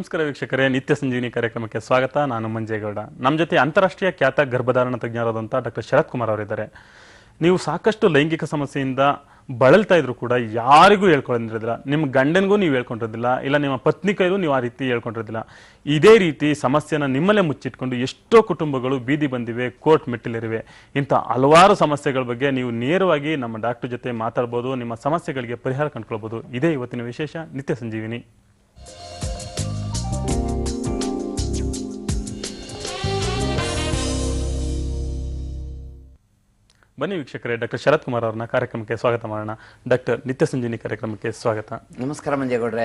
ನಮಸ್ಕಾರ ವೀಕ್ಷಕರೇ, ನಿತ್ಯ ಸಂಜೀವಿನಿ ಕಾರ್ಯಕ್ರಮಕ್ಕೆ ಸ್ವಾಗತ. ನಾನು ಮಂಜೇಗೌಡ. ನಮ್ಮ ಜೊತೆ ಅಂತಾರಾಷ್ಟ್ರೀಯ ಖ್ಯಾತ ಗರ್ಭಧಾರಣ ತಜ್ಞರಾದಂಥ ಡಾಕ್ಟರ್ ಶರತ್ ಕುಮಾರ್ ಅವರಿದ್ದಾರೆ. ನೀವು ಸಾಕಷ್ಟು ಲೈಂಗಿಕ ಸಮಸ್ಯೆಯಿಂದ ಬಳಲ್ತಾ ಇದ್ರು ಕೂಡ ಯಾರಿಗೂ ಹೇಳ್ಕೊಂಡಿರೋದಿಲ್ಲ ನಿಮ್ಮ ಗಂಡನಿಗೂ ನೀವು ಹೇಳ್ಕೊಂಡಿರೋದಿಲ್ಲ, ಇಲ್ಲ ನಿಮ್ಮ ಪತ್ನಿ ಕೈಗೂ ನೀವು ಆ ರೀತಿ ಹೇಳ್ಕೊಂಡಿರೋದಿಲ್ಲ. ಇದೇ ರೀತಿ ಸಮಸ್ಯೆನ ನಿಮ್ಮಲ್ಲೇ ಮುಚ್ಚಿಟ್ಕೊಂಡು ಎಷ್ಟೋ ಕುಟುಂಬಗಳು ಬೀದಿ ಬಂದಿವೆ, ಕೋರ್ಟ್ ಮೆಟ್ಟಿಲಿರಿವೆ. ಇಂಥ ಹಲವಾರು ಸಮಸ್ಯೆಗಳ ಬಗ್ಗೆ ನೀವು ನೇರವಾಗಿ ನಮ್ಮ ಡಾಕ್ಟರ್ ಜೊತೆ ಮಾತಾಡ್ಬೋದು, ನಿಮ್ಮ ಸಮಸ್ಯೆಗಳಿಗೆ ಪರಿಹಾರ ಕಂಡುಕೊಳ್ಬೋದು. ಇದೇ ಇವತ್ತಿನ ವಿಶೇಷ, ನಿತ್ಯ ಸಂಜೀವಿನಿ. ಬನ್ನಿ ವೀಕ್ಷಕರೇ ಡಾಕ್ಟರ್ ಶರತ್ ಕುಮಾರ್ ಅವರನ್ನ ಕಾರ್ಯಕ್ರಮಕ್ಕೆ ಸ್ವಾಗತ ಮಾಡೋಣ. ಡಾಕ್ಟರ್ ನಿತ್ಯ ಸಂಜೀವಿನಿ ಕಾರ್ಯಕ್ರಮಕ್ಕೆ ಸ್ವಾಗತ. ನಮಸ್ಕಾರ ಮಂಜೇಗೌಡ್ರೆ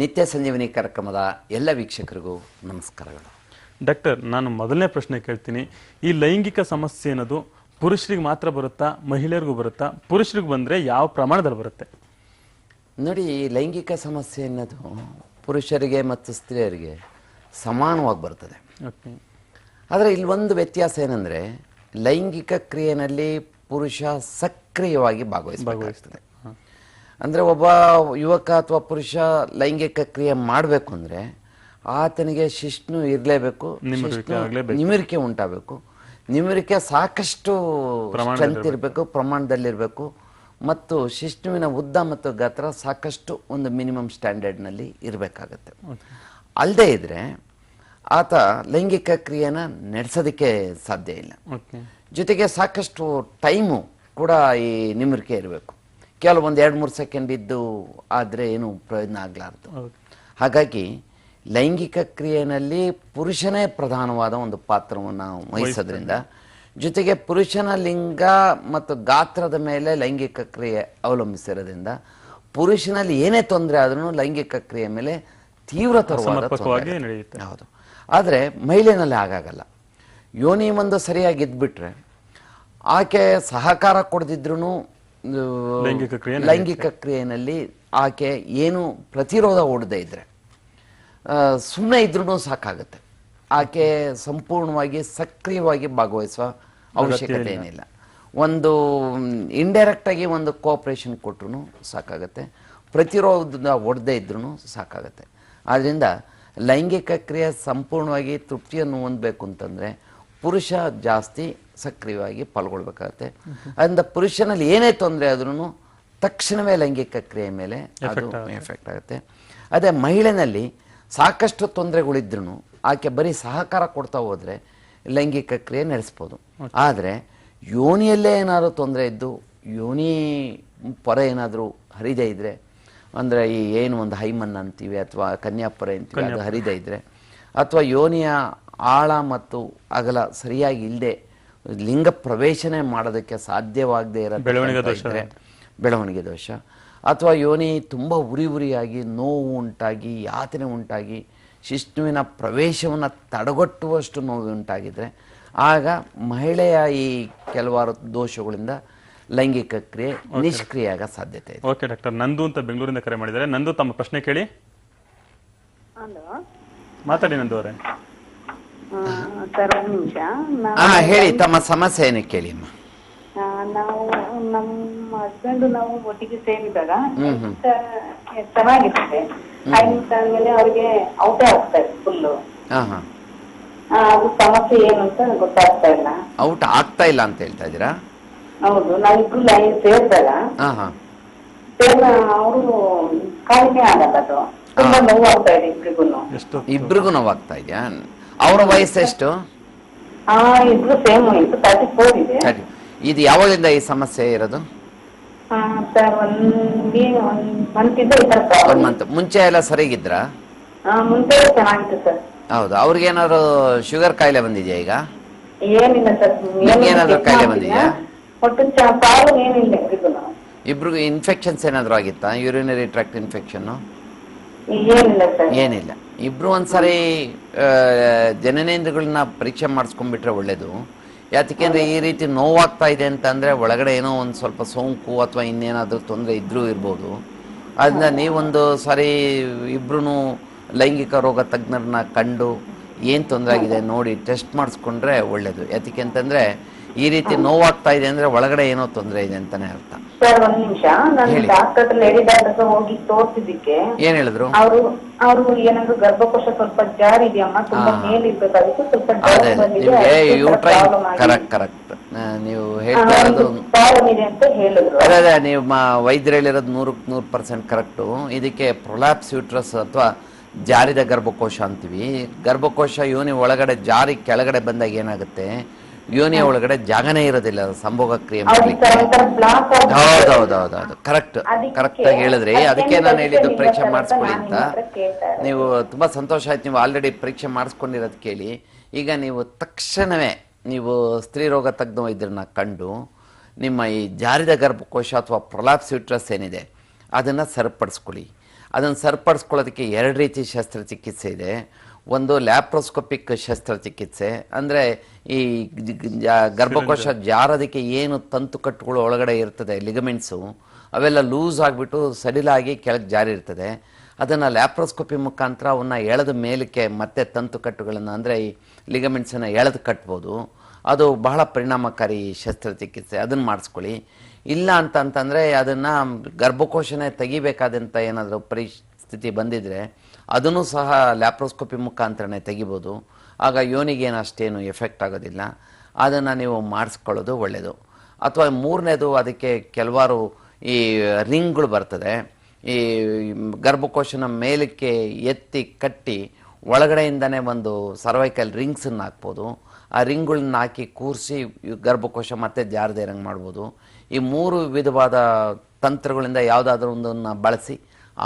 ನಿತ್ಯ ಸಂಜೀವನಿ ಕಾರ್ಯಕ್ರಮದ ಎಲ್ಲ ವೀಕ್ಷಕರಿಗೂ ನಮಸ್ಕಾರಗಳು. ಡಾಕ್ಟರ್ ನಾನು ಮೊದಲನೇ ಪ್ರಶ್ನೆ ಕೇಳ್ತೀನಿ. ಈ ಲೈಂಗಿಕ ಸಮಸ್ಯೆ ಅನ್ನೋದು ಪುರುಷರಿಗೆ ಮಾತ್ರ ಬರುತ್ತಾ ಮಹಿಳೆಯರಿಗೂ ಬರುತ್ತಾ? ಪುರುಷರಿಗೆ ಬಂದರೆ ಯಾವ ಪ್ರಮಾಣದಲ್ಲಿ ಬರುತ್ತೆ? ನೋಡಿ ಈ ಲೈಂಗಿಕ ಸಮಸ್ಯೆ ಅನ್ನೋದು ಪುರುಷರಿಗೆ ಮತ್ತು ಸ್ತ್ರೀಯರಿಗೆ ಸಮಾನವಾಗಿ ಬರ್ತದೆ. ಓಕೆ. ಆದರೆ ಇಲ್ಲಿ ಒಂದು ವ್ಯತ್ಯಾಸ ಏನಂದರೆ ಲೈಂಗಿಕ ಕ್ರಿಯೆಯಲ್ಲಿ ಪುರುಷ ಸಕ್ರಿಯವಾಗಿ ಭಾಗವಹಿಸಬೇಕಾಗ್ತದೆ. ಅಂದರೆ ಒಬ್ಬ ಯುವಕ ಅಥವಾ ಪುರುಷ ಲೈಂಗಿಕ ಕ್ರಿಯೆ ಮಾಡಬೇಕು ಅಂದರೆ ಆತನಿಗೆ ಶಿಷ್ಣು ಇರಲೇಬೇಕು ನಿಮಿರಿಕೆ ಉಂಟಾಗಬೇಕು. ನಿಮಿರಿಕೆ ಸಾಕಷ್ಟು ಸ್ಟ್ರೆಂತ್ ಇರಬೇಕು ಪ್ರಮಾಣದಲ್ಲಿರಬೇಕು. ಮತ್ತು ಶಿಷ್ಣುವಿನ ಉದ್ದ ಮತ್ತು ಗಾತ್ರ ಸಾಕಷ್ಟು ಒಂದು ಮಿನಿಮಮ್ ಸ್ಟ್ಯಾಂಡರ್ಡ್ನಲ್ಲಿ ಇರಬೇಕಾಗತ್ತೆ. ಅಲ್ಲದೆ ಇದ್ರೆ ಆತ ಲೈಂಗಿಕ ಕ್ರಿಯೆನ ನಡೆಸೋದಕ್ಕೆ ಸಾಧ್ಯ ಇಲ್ಲ. ಜೊತೆಗೆ ಸಾಕಷ್ಟು ಟೈಮು ಕೂಡ ಈ ನಿಮ್ರಿಕೆ ಇರಬೇಕು. ಕೆಲವೊಂದು ಎರಡು ಮೂರು ಸೆಕೆಂಡ್ ಇದ್ದು ಆದರೆ ಏನು ಪ್ರಯೋಜನ ಆಗಲಾರ್ದು. ಹಾಗಾಗಿ ಲೈಂಗಿಕ ಕ್ರಿಯೆಯಲ್ಲಿ ಪುರುಷನೇ ಪ್ರಧಾನವಾದ ಒಂದು ಪಾತ್ರವನ್ನು ವಹಿಸೋದ್ರಿಂದ ಜೊತೆಗೆ ಪುರುಷನ ಲಿಂಗ ಮತ್ತು ಗಾತ್ರದ ಮೇಲೆ ಲೈಂಗಿಕ ಕ್ರಿಯೆ ಅವಲಂಬಿಸಿರೋದ್ರಿಂದ ಪುರುಷನಲ್ಲಿ ಏನೇ ತೊಂದರೆ ಆದ್ರೂ ಲೈಂಗಿಕ ಕ್ರಿಯೆ ಮೇಲೆ ತೀವ್ರತರವಾದ ಹೌದು. ಆದರೆ ಮಹಿಳೆಯಲ್ಲಿ ಆಗಾಗಲ್ಲ ಯೋನಿ ಒಂದು ಸರಿಯಾಗಿ ಇದ್ಬಿಟ್ರೆ ಆಕೆ ಸಹಕಾರ ಕೊಡದಿದ್ರು ಲೈಂಗಿಕ ಕ್ರಿಯೆ ಕ್ರಿಯೆಯಲ್ಲಿ ಆಕೆ ಏನು ಪ್ರತಿರೋಧ ಓಡದೇ ಇದ್ರೆ ಸುಮ್ಮನೆ ಇದ್ರೂ ಸಾಕಾಗುತ್ತೆ. ಆಕೆ ಸಂಪೂರ್ಣವಾಗಿ ಸಕ್ರಿಯವಾಗಿ ಭಾಗವಹಿಸುವ ಅವಶ್ಯಕತೆ ಏನಿಲ್ಲ. ಒಂದು ಇಂಡೈರೆಕ್ಟ್ ಆಗಿ ಒಂದು ಕೋಆಪರೇಷನ್ ಕೊಟ್ರು ಸಾಕಾಗುತ್ತೆ. ಪ್ರತಿರೋಧ ಒಡದೇ ಇದ್ರೂ ಸಾಕಾಗುತ್ತೆ. ಆದ್ರಿಂದ ಲೈಂಗಿಕ ಕ್ರಿಯೆ ಸಂಪೂರ್ಣವಾಗಿ ತೃಪ್ತಿಯನ್ನು ಹೊಂದಬೇಕು ಅಂತಂದ್ರೆ ಪುರುಷ ಜಾಸ್ತಿ ಸಕ್ರಿಯವಾಗಿ ಪಾಲ್ಗೊಳ್ಬೇಕಾಗತ್ತೆ. ಅದರಿಂದ ಪುರುಷನಲ್ಲಿ ಏನೇ ತೊಂದರೆ ಆದ್ರೂ ತಕ್ಷಣವೇ ಲೈಂಗಿಕ ಕ್ರಿಯೆ ಮೇಲೆ ಅದು ಎಫೆಕ್ಟ್ ಆಗುತ್ತೆ. ಅದೇ ಮಹಿಳೆಯಲ್ಲಿ ಸಾಕಷ್ಟು ತೊಂದರೆಗಳಿದ್ರು ಆಕೆ ಬರೀ ಸಹಕಾರ ಕೊಡ್ತಾ ಹೋದ್ರೆ ಲೈಂಗಿಕ ಕ್ರಿಯೆ ನಡೆಸ್ಬೋದು. ಆದರೆ ಯೋನಿಯಲ್ಲೇ ಏನಾದರೂ ತೊಂದರೆ ಇದ್ದು ಯೋನಿ ಪೊರೆ ಏನಾದರೂ ಹರಿದೇ ಇದ್ರೆ ಅಂದರೆ ಈ ಏನು ಒಂದು ಹೈಮನ್ ಅಂತೀವಿ ಅಥವಾ ಕನ್ಯಾಪುರ ಅಂತೀವಿ ಅದು ಹರಿದೇ ಇದ್ರೆ ಅಥವಾ ಯೋನಿಯ ಆಳ ಮತ್ತು ಅಗಲ ಸರಿಯಾಗಿ ಇಲ್ಲದೆ ಲಿಂಗ ಪ್ರವೇಶನೇ ಮಾಡೋದಕ್ಕೆ ಸಾಧ್ಯವಾಗದೇ ಬೆಳವಣಿಗೆ ದೋಷ. ಬೆಳವಣಿಗೆ ದೋಷ. ಅಥವಾ ಯೋನಿ ತುಂಬ ಉರಿ ಉರಿಯಾಗಿ ನೋವು ಉಂಟಾಗಿ ಯಾತನೆ ಉಂಟಾಗಿ ಶಿಷ್ಣುವಿನ ಪ್ರವೇಶವನ್ನು ತಡೆಗಟ್ಟುವಷ್ಟು ನೋವು ಉಂಟಾಗಿದ್ದರೆ ಆಗ ಮಹಿಳೆಯ ಈ ಕೆಲವಾರು ದೋಷಗಳಿಂದ ಲೈಂಗಿಕ ಕ್ರಿಯೆ ನಿಷ್ಕ್ರಿಯ ಆಗ ಸಾಧ್ಯತೆ ಇದೆ. ಓಕೆ ಡಾಕ್ಟರ್ ನಂದು ಅಂತ ಬೆಂಗಳೂರಿಂದ ಕರೆ ಮಾಡಿದ್ದಾರೆ. ನಂದು ತಮ್ಮ ಪ್ರಶ್ನೆ ಕೇಳಿ. ಹಲೋ. ಮಾತಾಡಿ ನಂದು ಅವರೇ. ಹಾ ಹೇಳಿ ತಮ್ಮ ಸಮಸ್ಯೆ ಏನು ಕೇಳಿ ಅಮ್ಮ. ನಾವು ನಮ್ಮ ಹಸ್ಬೆಂಡ್ ನಾವು ಒಟ್ಟಿಗೆ ಸೇರಿದಾಗ ಚೆನ್ನಾಗಿರ್ತದೆ ಐದು ನಿಮಿಷ ಆದ್ಮೇಲೆ ಅವ್ರಿಗೆ ಔಟೇ ಆಗ್ತಾ ಇದೆ ಫುಲ್ಲು ಅದು ಸಮಸ್ಯೆ ಏನು ಅಂತ ಗೊತ್ತಾಗ್ತಾ ಇಲ್ಲ. ಔಟ್ ಆಗ್ತಾ ಇಲ್ಲ ಅಂತ ಹೇಳ್ತಾ ಇದ್ದೀರಾ? ಹೌದು ನಾವಿಬ್ರು ಲೈನ್ ಸೇರಿದಾಗ ಹಾ ಹಾ. ಸೇರಿದ ಅವರು ಕಾಲಿಗೆ ಆಗಲ್ಲ ಅದು. ತುಂಬಾ ನೋವು ಆಗ್ತಾ ಇದೆ ಇಬ್ರಿಗೂ ಎಷ್ಟು ಇಬ್ರಿಗೂ ನೋವಾಗ್ತಾ ಇದೆಯಾ? ಅವರ ವಯಸ್ಸು ಎಷ್ಟು? ಆ ಇಬ್ರು ಸೇಮ್ ವಯಸ್ಸು ತರ್ಟಿ ಫೋರ್ ಇದೆ. ಸರಿ. ಇದು ಯಾವಾಗಿಂದ ಈ ಸಮಸ್ಯೆ ಇರೋದು? ಹಾ ಸರ್ ಒಂದ್ ಒಂದ್ ಮಂತ್ ಇಂದ ಈ ತರ ಒನ್ ಪ್ರಾಬ್ಲಮ್ ಮಂತ್ ಮುಂಚೆ ಎಲ್ಲ ಸರಿಗಿದ್ರಾ? ಮುಂಚೆ ಚೆನ್ನಾಗಿತ್ತು ಸರ್. ಹೌದು ಅವ್ರಿಗೇನಾದ್ರು ಶುಗರ್ ಕಾಯಿಲೆ ಬಂದಿದೆಯಾ ಈಗ? ಏನಿಲ್ಲ ಸರ್. ಏನಾದ್ರು ಕಾಯಿಲೆ ಬಂದಿದ್ಯಾ? ಒಟ್ಟು ಏನಿಲ್ಲ ಇಬ್ರಿಗೂ ಇನ್ಫೆಕ್ಷನ್ಸ್ ಏನಾದರೂ ಆಗಿತ್ತಾ? ಯೂರಿನರಿ ಟ್ರಾಕ್ಟ್ ಇನ್ಫೆಕ್ಷನ್ ಏನಿಲ್ಲ ಸರ್. ಏನಿಲ್ಲ. ಇಬ್ರು ಒಂದ್ಸರಿ ಜನನೇಂದ್ರಗಳನ್ನ ಪರೀಕ್ಷೆ ಮಾಡಿಸ್ಕೊಂಡ್ಬಿಟ್ರೆ ಒಳ್ಳೇದು. ಯಾತಕ್ಕೆಂದ್ರೆ ಈ ರೀತಿ ನೋವಾಗ್ತಾ ಇದೆ ಅಂತಂದ್ರೆ ಒಳಗಡೆ ಏನೋ ಒಂದು ಸ್ವಲ್ಪ ಸೋಂಕು ಅಥವಾ ಇನ್ನೇನಾದ್ರೂ ತೊಂದರೆ ಇದ್ರೂ ಇರ್ಬೋದು. ಅದನ್ನ ನೀವೊಂದು ಸಾರಿ ಇಬ್ರು ಲೈಂಗಿಕ ರೋಗ ತಜ್ಞರನ್ನ ಕಂಡು ಏನು ತೊಂದರೆ ಆಗಿದೆ ನೋಡಿ ಟೆಸ್ಟ್ ಮಾಡಿಸ್ಕೊಂಡ್ರೆ ಒಳ್ಳೇದು. ಯಾತಕ್ಕೆ ಅಂತಂದ್ರೆ ಈ ರೀತಿ ನೋವಾಗ್ತಾ ಇದೆ ಅಂದ್ರೆ ಒಳಗಡೆ ಏನೋ ತೊಂದರೆ ಇದೆ ಅಂತಾನೆ ಅರ್ಥ. ಸರ್ ಒಂದ್ ನಿಮಿಷ. ನಾನು ಹೇಳಿ. ಡಾಕ್ಟರ್ ಲೇಡಿ ಡಾಕ್ಟರ್ ಹೋಗಿ ತೋರ್ಸಿದ್ದಕ್ಕೆ ಏನ್ ಹೇಳಿದ್ರು? ಅವರು ಅವರು ಏನಂದ್ರು ಗರ್ಭಕೋಶ ಸ್ವಲ್ಪ ಜಾರ್ ಇದೆಯಮ್ಮ? ತುಂಬಾ ಹಾ. ಮೇಲ್ ಇರ್ಬೇಕಾಗಿತ್ತು ಸ್ವಲ್ಪ ಅದೇ ಬಂದಿದೆ ನಿಮ್ಗೆ ಅದಕ್ಕೆ ಯೂಟ್ರೈನ್ problem ಆಗಿದೆ. ಕರೆಕ್ಟ್ ಕರೆಕ್ಟ್ ನೀವು ಹೇಳ್ತಾ ಇರೋದು ಇದೆ ಅಂತ ಹೇಳಿದ್ರು. ಅದೇ ಅದೇ. ನೀವು ಮ- ವೈದ್ಯರು ಹೇಳಿರೋದು ನೂರಕ್ಕೆ ನೂರು ಪರ್ಸೆಂಟ್ ಕರೆಕ್ಟು ಇದಕ್ಕೆ ಪ್ರೊಲಾಪ್ಸ್ ಯೂಟ್ರಸ್ ಅಥವಾ ಜಾರಿದ ಗರ್ಭಕೋಶ ಅಂತೀವಿ. ಗರ್ಭಕೋಶ ಯೋನಿ ಒಳಗಡೆ ಜಾರಿ ಕೆಳಗಡೆ ಬಂದಾಗ ಏನಾಗುತ್ತೆ? ಯೋನಿಯ ಒಳಗಡೆ ಜಾಗನೇ ಇರೋದಿಲ್ಲ ಸಂಭೋಗ ಕ್ರಿಯೆ ಹೌದೌದೌದೌದು ಕರೆಕ್ಟ್ ಕರೆಕ್ಟ್ ಆಗಿ ಹೇಳಿದ್ರಿ. ಅದಕ್ಕೆ ನಾನು ಹೇಳಿದ್ದು ಪರೀಕ್ಷೆ ಮಾಡಿಸ್ಕೊಳ್ಳಿ ಅಂತ. ನೀವು ತುಂಬಾ ಸಂತೋಷ ಆಯ್ತು. ನೀವು ಆಲ್ರೆಡಿ ಪರೀಕ್ಷೆ ಮಾಡಿಸ್ಕೊಂಡಿರೋದು ಕೇಳಿ. ಈಗ ನೀವು ತಕ್ಷಣವೇ ನೀವು ಸ್ತ್ರೀ ರೋಗ ತಜ್ಞ ವೈದ್ಯರನ್ನ ಕಂಡು ನಿಮ್ಮ ಈ ಜಾರಿದ ಗರ್ಭಕೋಶ ಅಥವಾ ಪ್ರೊಲಾಪ್ಸ್ ಯೂಟ್ರಸ್ ಏನಿದೆ ಅದನ್ನು ಸರಿಪಡಿಸ್ಕೊಳ್ಳಿ. ಅದನ್ನು ಸರಿಪಡಿಸ್ಕೊಳ್ಳೋದಕ್ಕೆ ಎರಡು ರೀತಿ ಶಸ್ತ್ರಚಿಕಿತ್ಸೆ ಇದೆ. ಒಂದು ಲ್ಯಾಪ್ರೋಸ್ಕೋಪಿಕ್ ಶಸ್ತ್ರಚಿಕಿತ್ಸೆ ಅಂದರೆ ಈ ಗರ್ಭಕೋಶ ಜಾರೋದಕ್ಕೆ ಏನು ತಂತು ಕಟ್ಟುಗಳು ಒಳಗಡೆ ಇರ್ತದೆ ಲಿಗಮೆಂಟ್ಸು ಅವೆಲ್ಲ ಲೂಸ್ ಆಗಿಬಿಟ್ಟು ಸಡಿಲಾಗಿ ಕೆಳಗೆ ಜಾರಿ ಇರ್ತದೆ. ಅದನ್ನು ಲ್ಯಾಪ್ರೋಸ್ಕೋಪಿ ಮುಖಾಂತರ ಅವನ್ನ ಎಳೆದ ಮೇಲಕ್ಕೆ ಮತ್ತೆ ತಂತು ಕಟ್ಟುಗಳನ್ನು ಅಂದರೆ ಈ ಲಿಗಮೆಂಟ್ಸನ್ನು ಎಳೆದು ಕಟ್ಬೋದು. ಅದು ಬಹಳ ಪರಿಣಾಮಕಾರಿ ಶಸ್ತ್ರಚಿಕಿತ್ಸೆ ಅದನ್ನು ಮಾಡಿಸ್ಕೊಳ್ಳಿ. ಇಲ್ಲ ಅಂತಂತಂದರೆ ಅದನ್ನು ಗರ್ಭಕೋಶನೇ ತೆಗಿಬೇಕಾದಂಥ ಏನಾದರೂ ಪರಿಸ್ಥಿತಿ ಬಂದಿದ್ರೆ ಅದನ್ನು ಸಹ ಲ್ಯಾಪ್ರೋಸ್ಕೋಪಿ ಮುಖಾಂತರನೇ ತೆಗಿಬೋದು. ಆಗ ಯೋನಿಗೇನು ಅಷ್ಟೇನು ಎಫೆಕ್ಟ್ ಆಗೋದಿಲ್ಲ. ಅದನ್ನು ನೀವು ಮಾಡಿಸ್ಕೊಳ್ಳೋದು ಒಳ್ಳೆಯದು ಅಥವಾ ಮೂರನೇದು ಅದಕ್ಕೆ ಕೆಲವಾರು ಈ ರಿಂಗ್ಗಳು ಬರ್ತದೆ. ಈ ಗರ್ಭಕೋಶನ ಮೇಲಕ್ಕೆ ಎತ್ತಿ ಕಟ್ಟಿ ಒಳಗಡೆಯಿಂದನೇ ಒಂದು ಸರ್ವೈಕಲ್ ರಿಂಗ್ಸನ್ನು ಹಾಕ್ಬೋದು. ಆ ರಿಂಗ್ಗಳನ್ನ ಹಾಕಿ ಕೂರಿಸಿ ಗರ್ಭಕೋಶ ಮತ್ತೆ ಜಾರದೇ ಇರಂಗೆ ಮಾಡ್ಬೋದು. ಈ ಮೂರು ವಿಧವಾದ ತಂತ್ರಗಳಿಂದ ಯಾವುದಾದ್ರೂ ಒಂದನ್ನು ಬಳಸಿ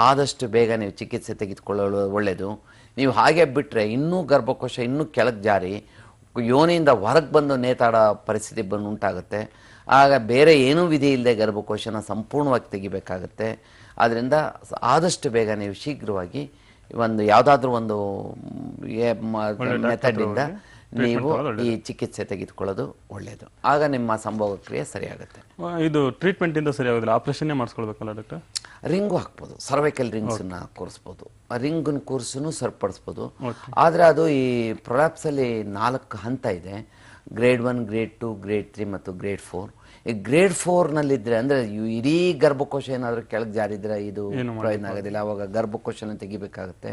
ಆದಷ್ಟು ಬೇಗ ನೀವು ಚಿಕಿತ್ಸೆ ತೆಗೆದುಕೊಳ್ಳಲು ಒಳ್ಳೆಯದು. ನೀವು ಹಾಗೆ ಬಿಟ್ಟರೆ ಇನ್ನೂ ಗರ್ಭಕೋಶ ಇನ್ನೂ ಕೆಳಗೆ ಜಾರಿ ಯೋನಿಯಿಂದ ಹೊರಗೆ ಬಂದು ನೇತಾಡೋ ಪರಿಸ್ಥಿತಿ ಬಂದು ಉಂಟಾಗುತ್ತೆ. ಆಗ ಬೇರೆ ಏನೂ ವಿಧಿ ಇಲ್ಲದೆ ಗರ್ಭಕೋಶನ ಸಂಪೂರ್ಣವಾಗಿ ತೆಗಿಬೇಕಾಗುತ್ತೆ. ಆದ್ದರಿಂದ ಆದಷ್ಟು ಬೇಗ ನೀವು ಶೀಘ್ರವಾಗಿ ಒಂದು ಯಾವುದಾದ್ರೂ ಒಂದು ಮೆಥಡಿಂದ ನೀವು ಈ ಚಿಕಿತ್ಸೆ ತೆಗೆದುಕೊಳ್ಳೋದು ಒಳ್ಳೆಯದು. ಆಗ ನಿಮ್ಮ ಸಂಭವ ಕ್ರಿಯೆ ಸರಿಯಾಗುತ್ತೆ. ಇದು ಟ್ರೀಟ್ಮೆಂಟ್ ಸರಿಯಾಗೋದಿಲ್ಲ. ಆಪರೇಷನ್ನೇ ಮಾಡಿಸ್ಕೊಳ್ಬೇಕಲ್ಲ ಡಾಕ್ಟರ್? ರಿಂಗು ಹಾಕ್ಬೋದು ಸರ್ವೈಕಲ್ ರಿಂಗ್ಸನ್ನು ಕೂರಿಸ್ಬೋದು. ಆ ರಿಂಗನ್ನ ಕೂರಿಸೂ ಸರಿಪಡಿಸ್ಬೋದು. ಆದರೆ ಅದು ಈ ಪ್ರೊಲ್ಯಾಪ್ಸಲ್ಲಿ ನಾಲ್ಕು ಹಂತ ಇದೆ. Grade one grade two grade three ಮತ್ತು ಗ್ರೇಡ್ ಫೋರ್ ಈ ಗ್ರೇಡ್ ಫೋರ್ನಲ್ಲಿದ್ದರೆ ಅಂದರೆ ಇಡೀ ಗರ್ಭಕೋಶ ಏನಾದರೂ ಕೆಳಗೆ ಜಾರಿದ್ರೆ ಇದು ಪ್ರಯೋಜನ ಆಗೋದಿಲ್ಲ. ಅವಾಗ ಗರ್ಭಕೋಶನ ತೆಗಿಬೇಕಾಗುತ್ತೆ.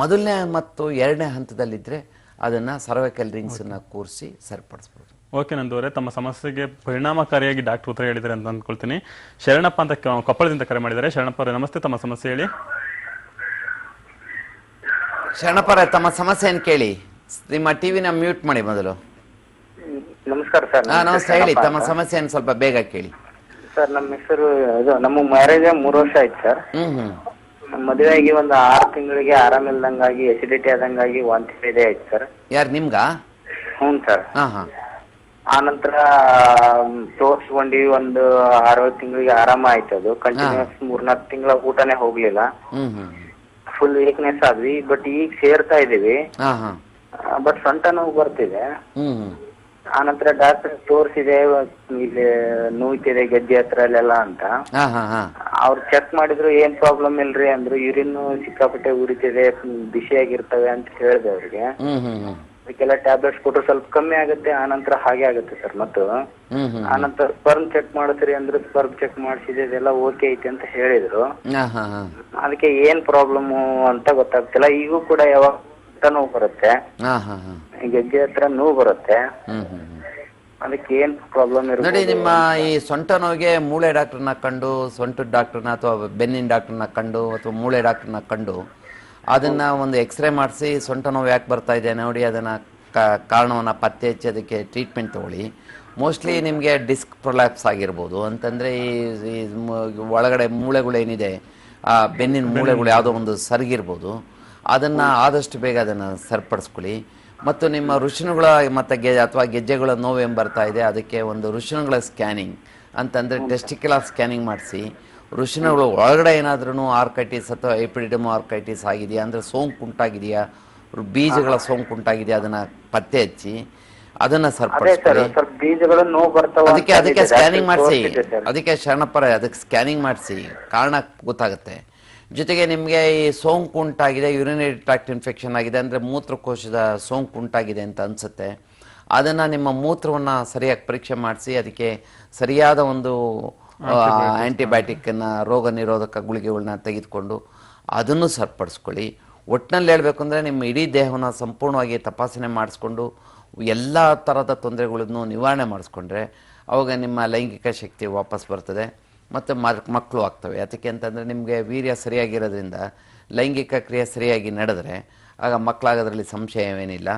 ಮೊದಲನೇ ಮತ್ತು ಎರಡನೇ ಹಂತದಲ್ಲಿದ್ದರೆ ಅದನ್ನು ಸರ್ವೈಕಲ್ ರಿಂಗ್ಸನ್ನು ಕೂರಿಸಿ ಸರಿಪಡಿಸ್ಬೋದು. ಓಕೆ ನಂದವರೇ ತಮ್ಮ ಸಮಸ್ಯೆಗೆ ಪರಿಣಾಮಕಾರಿಯಾಗಿ ಡಾಕ್ಟರ್ ಉತ್ತರ ಹೇಳಿದ್ದಾರೆ ಅಂತ ಅಂದ್ಕೊಳ್ತೀನಿ. ಶರಣಪ್ಪ ಅಂತ ಕೊಪ್ಪಳದಿಂದ ಕರೆ ಮಾಡಿದ್ದಾರೆ. ಶರಣಪ್ಪ ಅವರೇ ನಮಸ್ತೆ ತಮ್ಮ ಸಮಸ್ಯೆ ಹೇಳಿ. ಶರಣಪ್ಪರೇ ತಮ್ಮ ಸಮಸ್ಯೆಯನ್ನು ಕೇಳಿ? ನಿಮ್ಮ ಟಿವಿನ ಮ್ಯೂಟ್ ಮಾಡಿ ಮೊದಲು. ನಮಸ್ಕಾರ ಸರ್. ಹಾ ನಮಸ್ತೆ ಹೇಳಿ ತಮ್ಮ ಸಮಸ್ಯೆಯನ್ನು ಸ್ವಲ್ಪ ಬೇಗ ಕೇಳಿ. ಸರ್ ನಮ್ಮ ಹೆಸರು ಇದು ನಮ್ಮ ಮ್ಯಾರೇಜ್ ಮೂರು ವರ್ಷ ಆಯ್ತು ಸರ್. ಹ್ಮ್ ಹ್ಮ್. ಮದುವೆ ಆಗಿ ಒಂದು ಆರು ತಿಂಗಳಿಗೆ ಆರಾಮಿಲ್ದಂಗಾಗಿ ಎಸಿಡಿಟಿ ಆದಂಗಾಗಿ ವಾಂತಿ ಇದೆ ಆಯ್ತು ಸರ್. ಯಾರು ನಿಮ್ಗ? ಹ್ಞೂ ಸರ್. ಹಾ ಹಾ. ಆ ನಂತರ ತೋರ್ಸ್ಕೊಂಡ್ವಿ ಒಂದು ಆರು ತಿಂಗಳಿಗೆ ಆರಾಮ ಆಯ್ತು ಅದು. ಕಂಟಿನ್ಯೂಸ್ ಮೂರ್ನಾಲ್ಕು ತಿಂಗಳ ಊಟನೇ ಹೋಗ್ಲಿಲ್ಲ. ಫುಲ್ ವೀಕ್ನೆಸ್ ಆದ್ವಿ ಬಟ್ ಈಗ ಸೇರ್ತಾ ಇದೀವಿ ಬಟ್ ಸೊಂಟ ನೋವು ಬರ್ತಿದೆ. ಆ ನಂತರ ಡಾಕ್ಟರ್ ತೋರಿಸಿದೆ ಇಲ್ಲಿ ನೋಯ್ತಿದೆ ಗದ್ದೆ ಹತ್ರ ಅಲ್ಲೆಲ್ಲ ಅಂತ. ಅವ್ರು ಚೆಕ್ ಮಾಡಿದ್ರು ಏನ್ ಪ್ರಾಬ್ಲಮ್ ಇಲ್ರಿ ಅಂದ್ರು ಯೂರಿನ್ ಸಿಕ್ಕಾಪಟ್ಟೆ ಉರಿತಿದೆ ಬಿಸಿಯಾಗಿರ್ತವೆ ಅಂತ ಹೇಳಿದೆ ಅವ್ರಿಗೆ. ಅದಕ್ಕೆಲ್ಲ ಟ್ಯಾಬ್ಲೆಟ್ಸ್ ಕೊಟ್ರು ಸ್ವಲ್ಪ ಕಮ್ಮಿ ಆಗುತ್ತೆ ಆನಂತರ ಹಾಗೆ ಆಗುತ್ತೆ ಸರ್ ಮತ್ತು ಹ್ಮ್ ಹ್ಮ್ ಆನಂತರ ಸ್ಪರ್ಮ್ ಚೆಕ್ ಮಾಡಿಸ್ರಿ ಅಂದ್ರೆ ಸ್ಪರ್ಮ್ ಚೆಕ್ ಮಾಡಿಸಿದೆ ಇದೆಲ್ಲ ಓಕೆ ಐತೆ ಅಂತ ಹೇಳಿದ್ರು. ಹಾ ಹಾ ಹಾ. ಅದಕ್ಕೆ ಏನ್ ಪ್ರಾಬ್ಲಮ್ ಅಂತ ಗೊತ್ತಾಗ್ತಿಲ್ಲ. ಈಗೂ ಕೂಡ ಯಾವಾಗ ನೋವು ಬರುತ್ತೆ. ಹಾ ಹಾ ಹಾ. ಗೆಜ್ಜೆ ಹತ್ರ ನೋವು ಬರುತ್ತೆ. ಹ್ಮ್ ಹ್ಮ್ ಹ್ಮ್. ಅದಕ್ಕೆ ಏನ್ ಪ್ರಾಬ್ಲಮ್ ನೋಡಿ ಇರುತ್ತೆ ನಿಮ್ಮ ಈ ಸೊಂಟ ನೋವಿಗೆ ಮೂಳೆ ಡಾಕ್ಟರ್ನ ಕಂಡು ಸೊಂಟದ ಡಾಕ್ಟರ್ನ ಅಥವಾ ಬೆನ್ನಿನ ಡಾಕ್ಟರ್ನ ಕಂಡು ಅಥವಾ ಮೂಳೆ ಡಾಕ್ಟರ್ನ ಕಂಡು ಅದನ್ನ ಒಂದು ಎಕ್ಸ್ರೇ ಮಾಡಿಸಿ ಸೊಂಟ ನೋವು ಯಾಕೆ ಬರ್ತಾ ಇದೆ ನೋಡಿ ಅದನ್ನ ಕಾರಣವನ್ನು ಕಾರಣವನ್ನ ಪತ್ತೆ ಹಚ್ಚಿ ಅದಕ್ಕೆ ಟ್ರೀಟ್ಮೆಂಟ್ ತಗೊಳ್ಳಿ. ಮೋಸ್ಟ್ಲಿ ನಿಮಗೆ ಡಿಸ್ಕ್ ಪ್ರೊಲ್ಯಾಪ್ಸ್ ಆಗಿರ್ಬೋದು. ಅಂತಂದ್ರೆ ಈ ಒಳಗಡೆ ಮೂಳೆಗಳೇನಿದೆ ಆ ಬೆನ್ನಿನ ಮೂಳೆಗಳು ಯಾವುದೋ ಒಂದು ಸರಿಗಿರ್ಬೋದು. ಅದನ್ನ ಆದಷ್ಟು ಬೇಗ ಅದನ್ನು ಸರಿಪಡಿಸ್ಕೊಳ್ಳಿ. ಮತ್ತು ನಿಮ್ಮ ಋಷಿನುಗಳ ಮತ್ತು ಗೆ ಅಥವಾ ಗೆಜ್ಜೆಗಳ ನೋವೇನು ಬರ್ತಾ ಇದೆ ಅದಕ್ಕೆ ಒಂದು ಋಷಿಣುಗಳ ಸ್ಕ್ಯಾನಿಂಗ್ ಅಂತಂದರೆ ಟೆಸ್ಟಿಕ್ಯುಲರ್ ಸ್ಕ್ಯಾನಿಂಗ್ ಮಾಡಿಸಿ. ಋಷಿನುಗಳು ಒಳಗಡೆ ಏನಾದ್ರೂ ಆರ್ಕೈಟಿಸ್ ಅಥವಾ ಎಪಿಡಿಡಮ್ ಆರ್ಕೈಟಿಸ್ ಆಗಿದೆಯಾ? ಅಂದರೆ ಸೋಂಕು ಉಂಟಾಗಿದೆಯಾ? ಬೀಜಗಳ ಸೋಂಕು ಉಂಟಾಗಿದೆಯಾ? ಅದನ್ನ ಪತ್ತೆ ಹಚ್ಚಿ ಅದನ್ನ ಅದಕ್ಕೆ ಅದಕ್ಕೆ ಸ್ಕ್ಯಾನಿಂಗ್ ಮಾಡಿಸಿ. ಅದಕ್ಕೆ ಶರಣಪ್ಪರ ಅದಕ್ಕೆ ಸ್ಕ್ಯಾನಿಂಗ್ ಮಾಡಿಸಿ. ಕಾರಣ ಗೊತ್ತಾಗುತ್ತೆ. ಜೊತೆಗೆ ನಿಮಗೆ ಈ ಸೋಂಕು ಉಂಟಾಗಿದೆ ಯುರಿನರಿ ಟ್ರಾಕ್ಟ್ ಇನ್ಫೆಕ್ಷನ್ ಆಗಿದೆ ಅಂದರೆ ಮೂತ್ರಕೋಶದ ಸೋಂಕು ಉಂಟಾಗಿದೆ ಅಂತ ಅನಿಸುತ್ತೆ. ಅದನ್ನು ನಿಮ್ಮ ಮೂತ್ರವನ್ನು ಸರಿಯಾಗಿ ಪರೀಕ್ಷೆ ಮಾಡಿಸಿ ಅದಕ್ಕೆ ಸರಿಯಾದ ಒಂದು ಆ್ಯಂಟಿಬಯೋಟಿಕ್ಕನ್ನು ರೋಗ ನಿರೋಧಕ ಗುಳಿಗೆಗಳನ್ನ ತೆಗೆದುಕೊಂಡು ಅದನ್ನು ಸರಿಪಡಿಸ್ಕೊಳ್ಳಿ. ಒಟ್ಟಿನಲ್ಲಿ ಹೇಳಬೇಕು ಅಂದರೆ ನಿಮ್ಮ ಇಡೀ ದೇಹವನ್ನು ಸಂಪೂರ್ಣವಾಗಿ ತಪಾಸಣೆ ಮಾಡಿಸ್ಕೊಂಡು ಎಲ್ಲ ಥರದ ತೊಂದರೆಗಳನ್ನು ನಿವಾರಣೆ ಮಾಡಿಸ್ಕೊಂಡ್ರೆ ಅವಾಗ ನಿಮ್ಮ ಲೈಂಗಿಕ ಶಕ್ತಿ ವಾಪಸ್ ಬರ್ತದೆ ಮತ್ತು ಮಕ್ಕಳು ಆಗ್ತವೆ. ಅದಕ್ಕೆ ಅಂತಂದರೆ ನಿಮಗೆ ವೀರ್ಯ ಸರಿಯಾಗಿರೋದ್ರಿಂದ ಲೈಂಗಿಕ ಕ್ರಿಯೆ ಸರಿಯಾಗಿ ನಡೆದರೆ ಆಗ ಮಕ್ಕಳಾಗೋದ್ರಲ್ಲಿ ಸಂಶಯವೇನಿಲ್ಲ.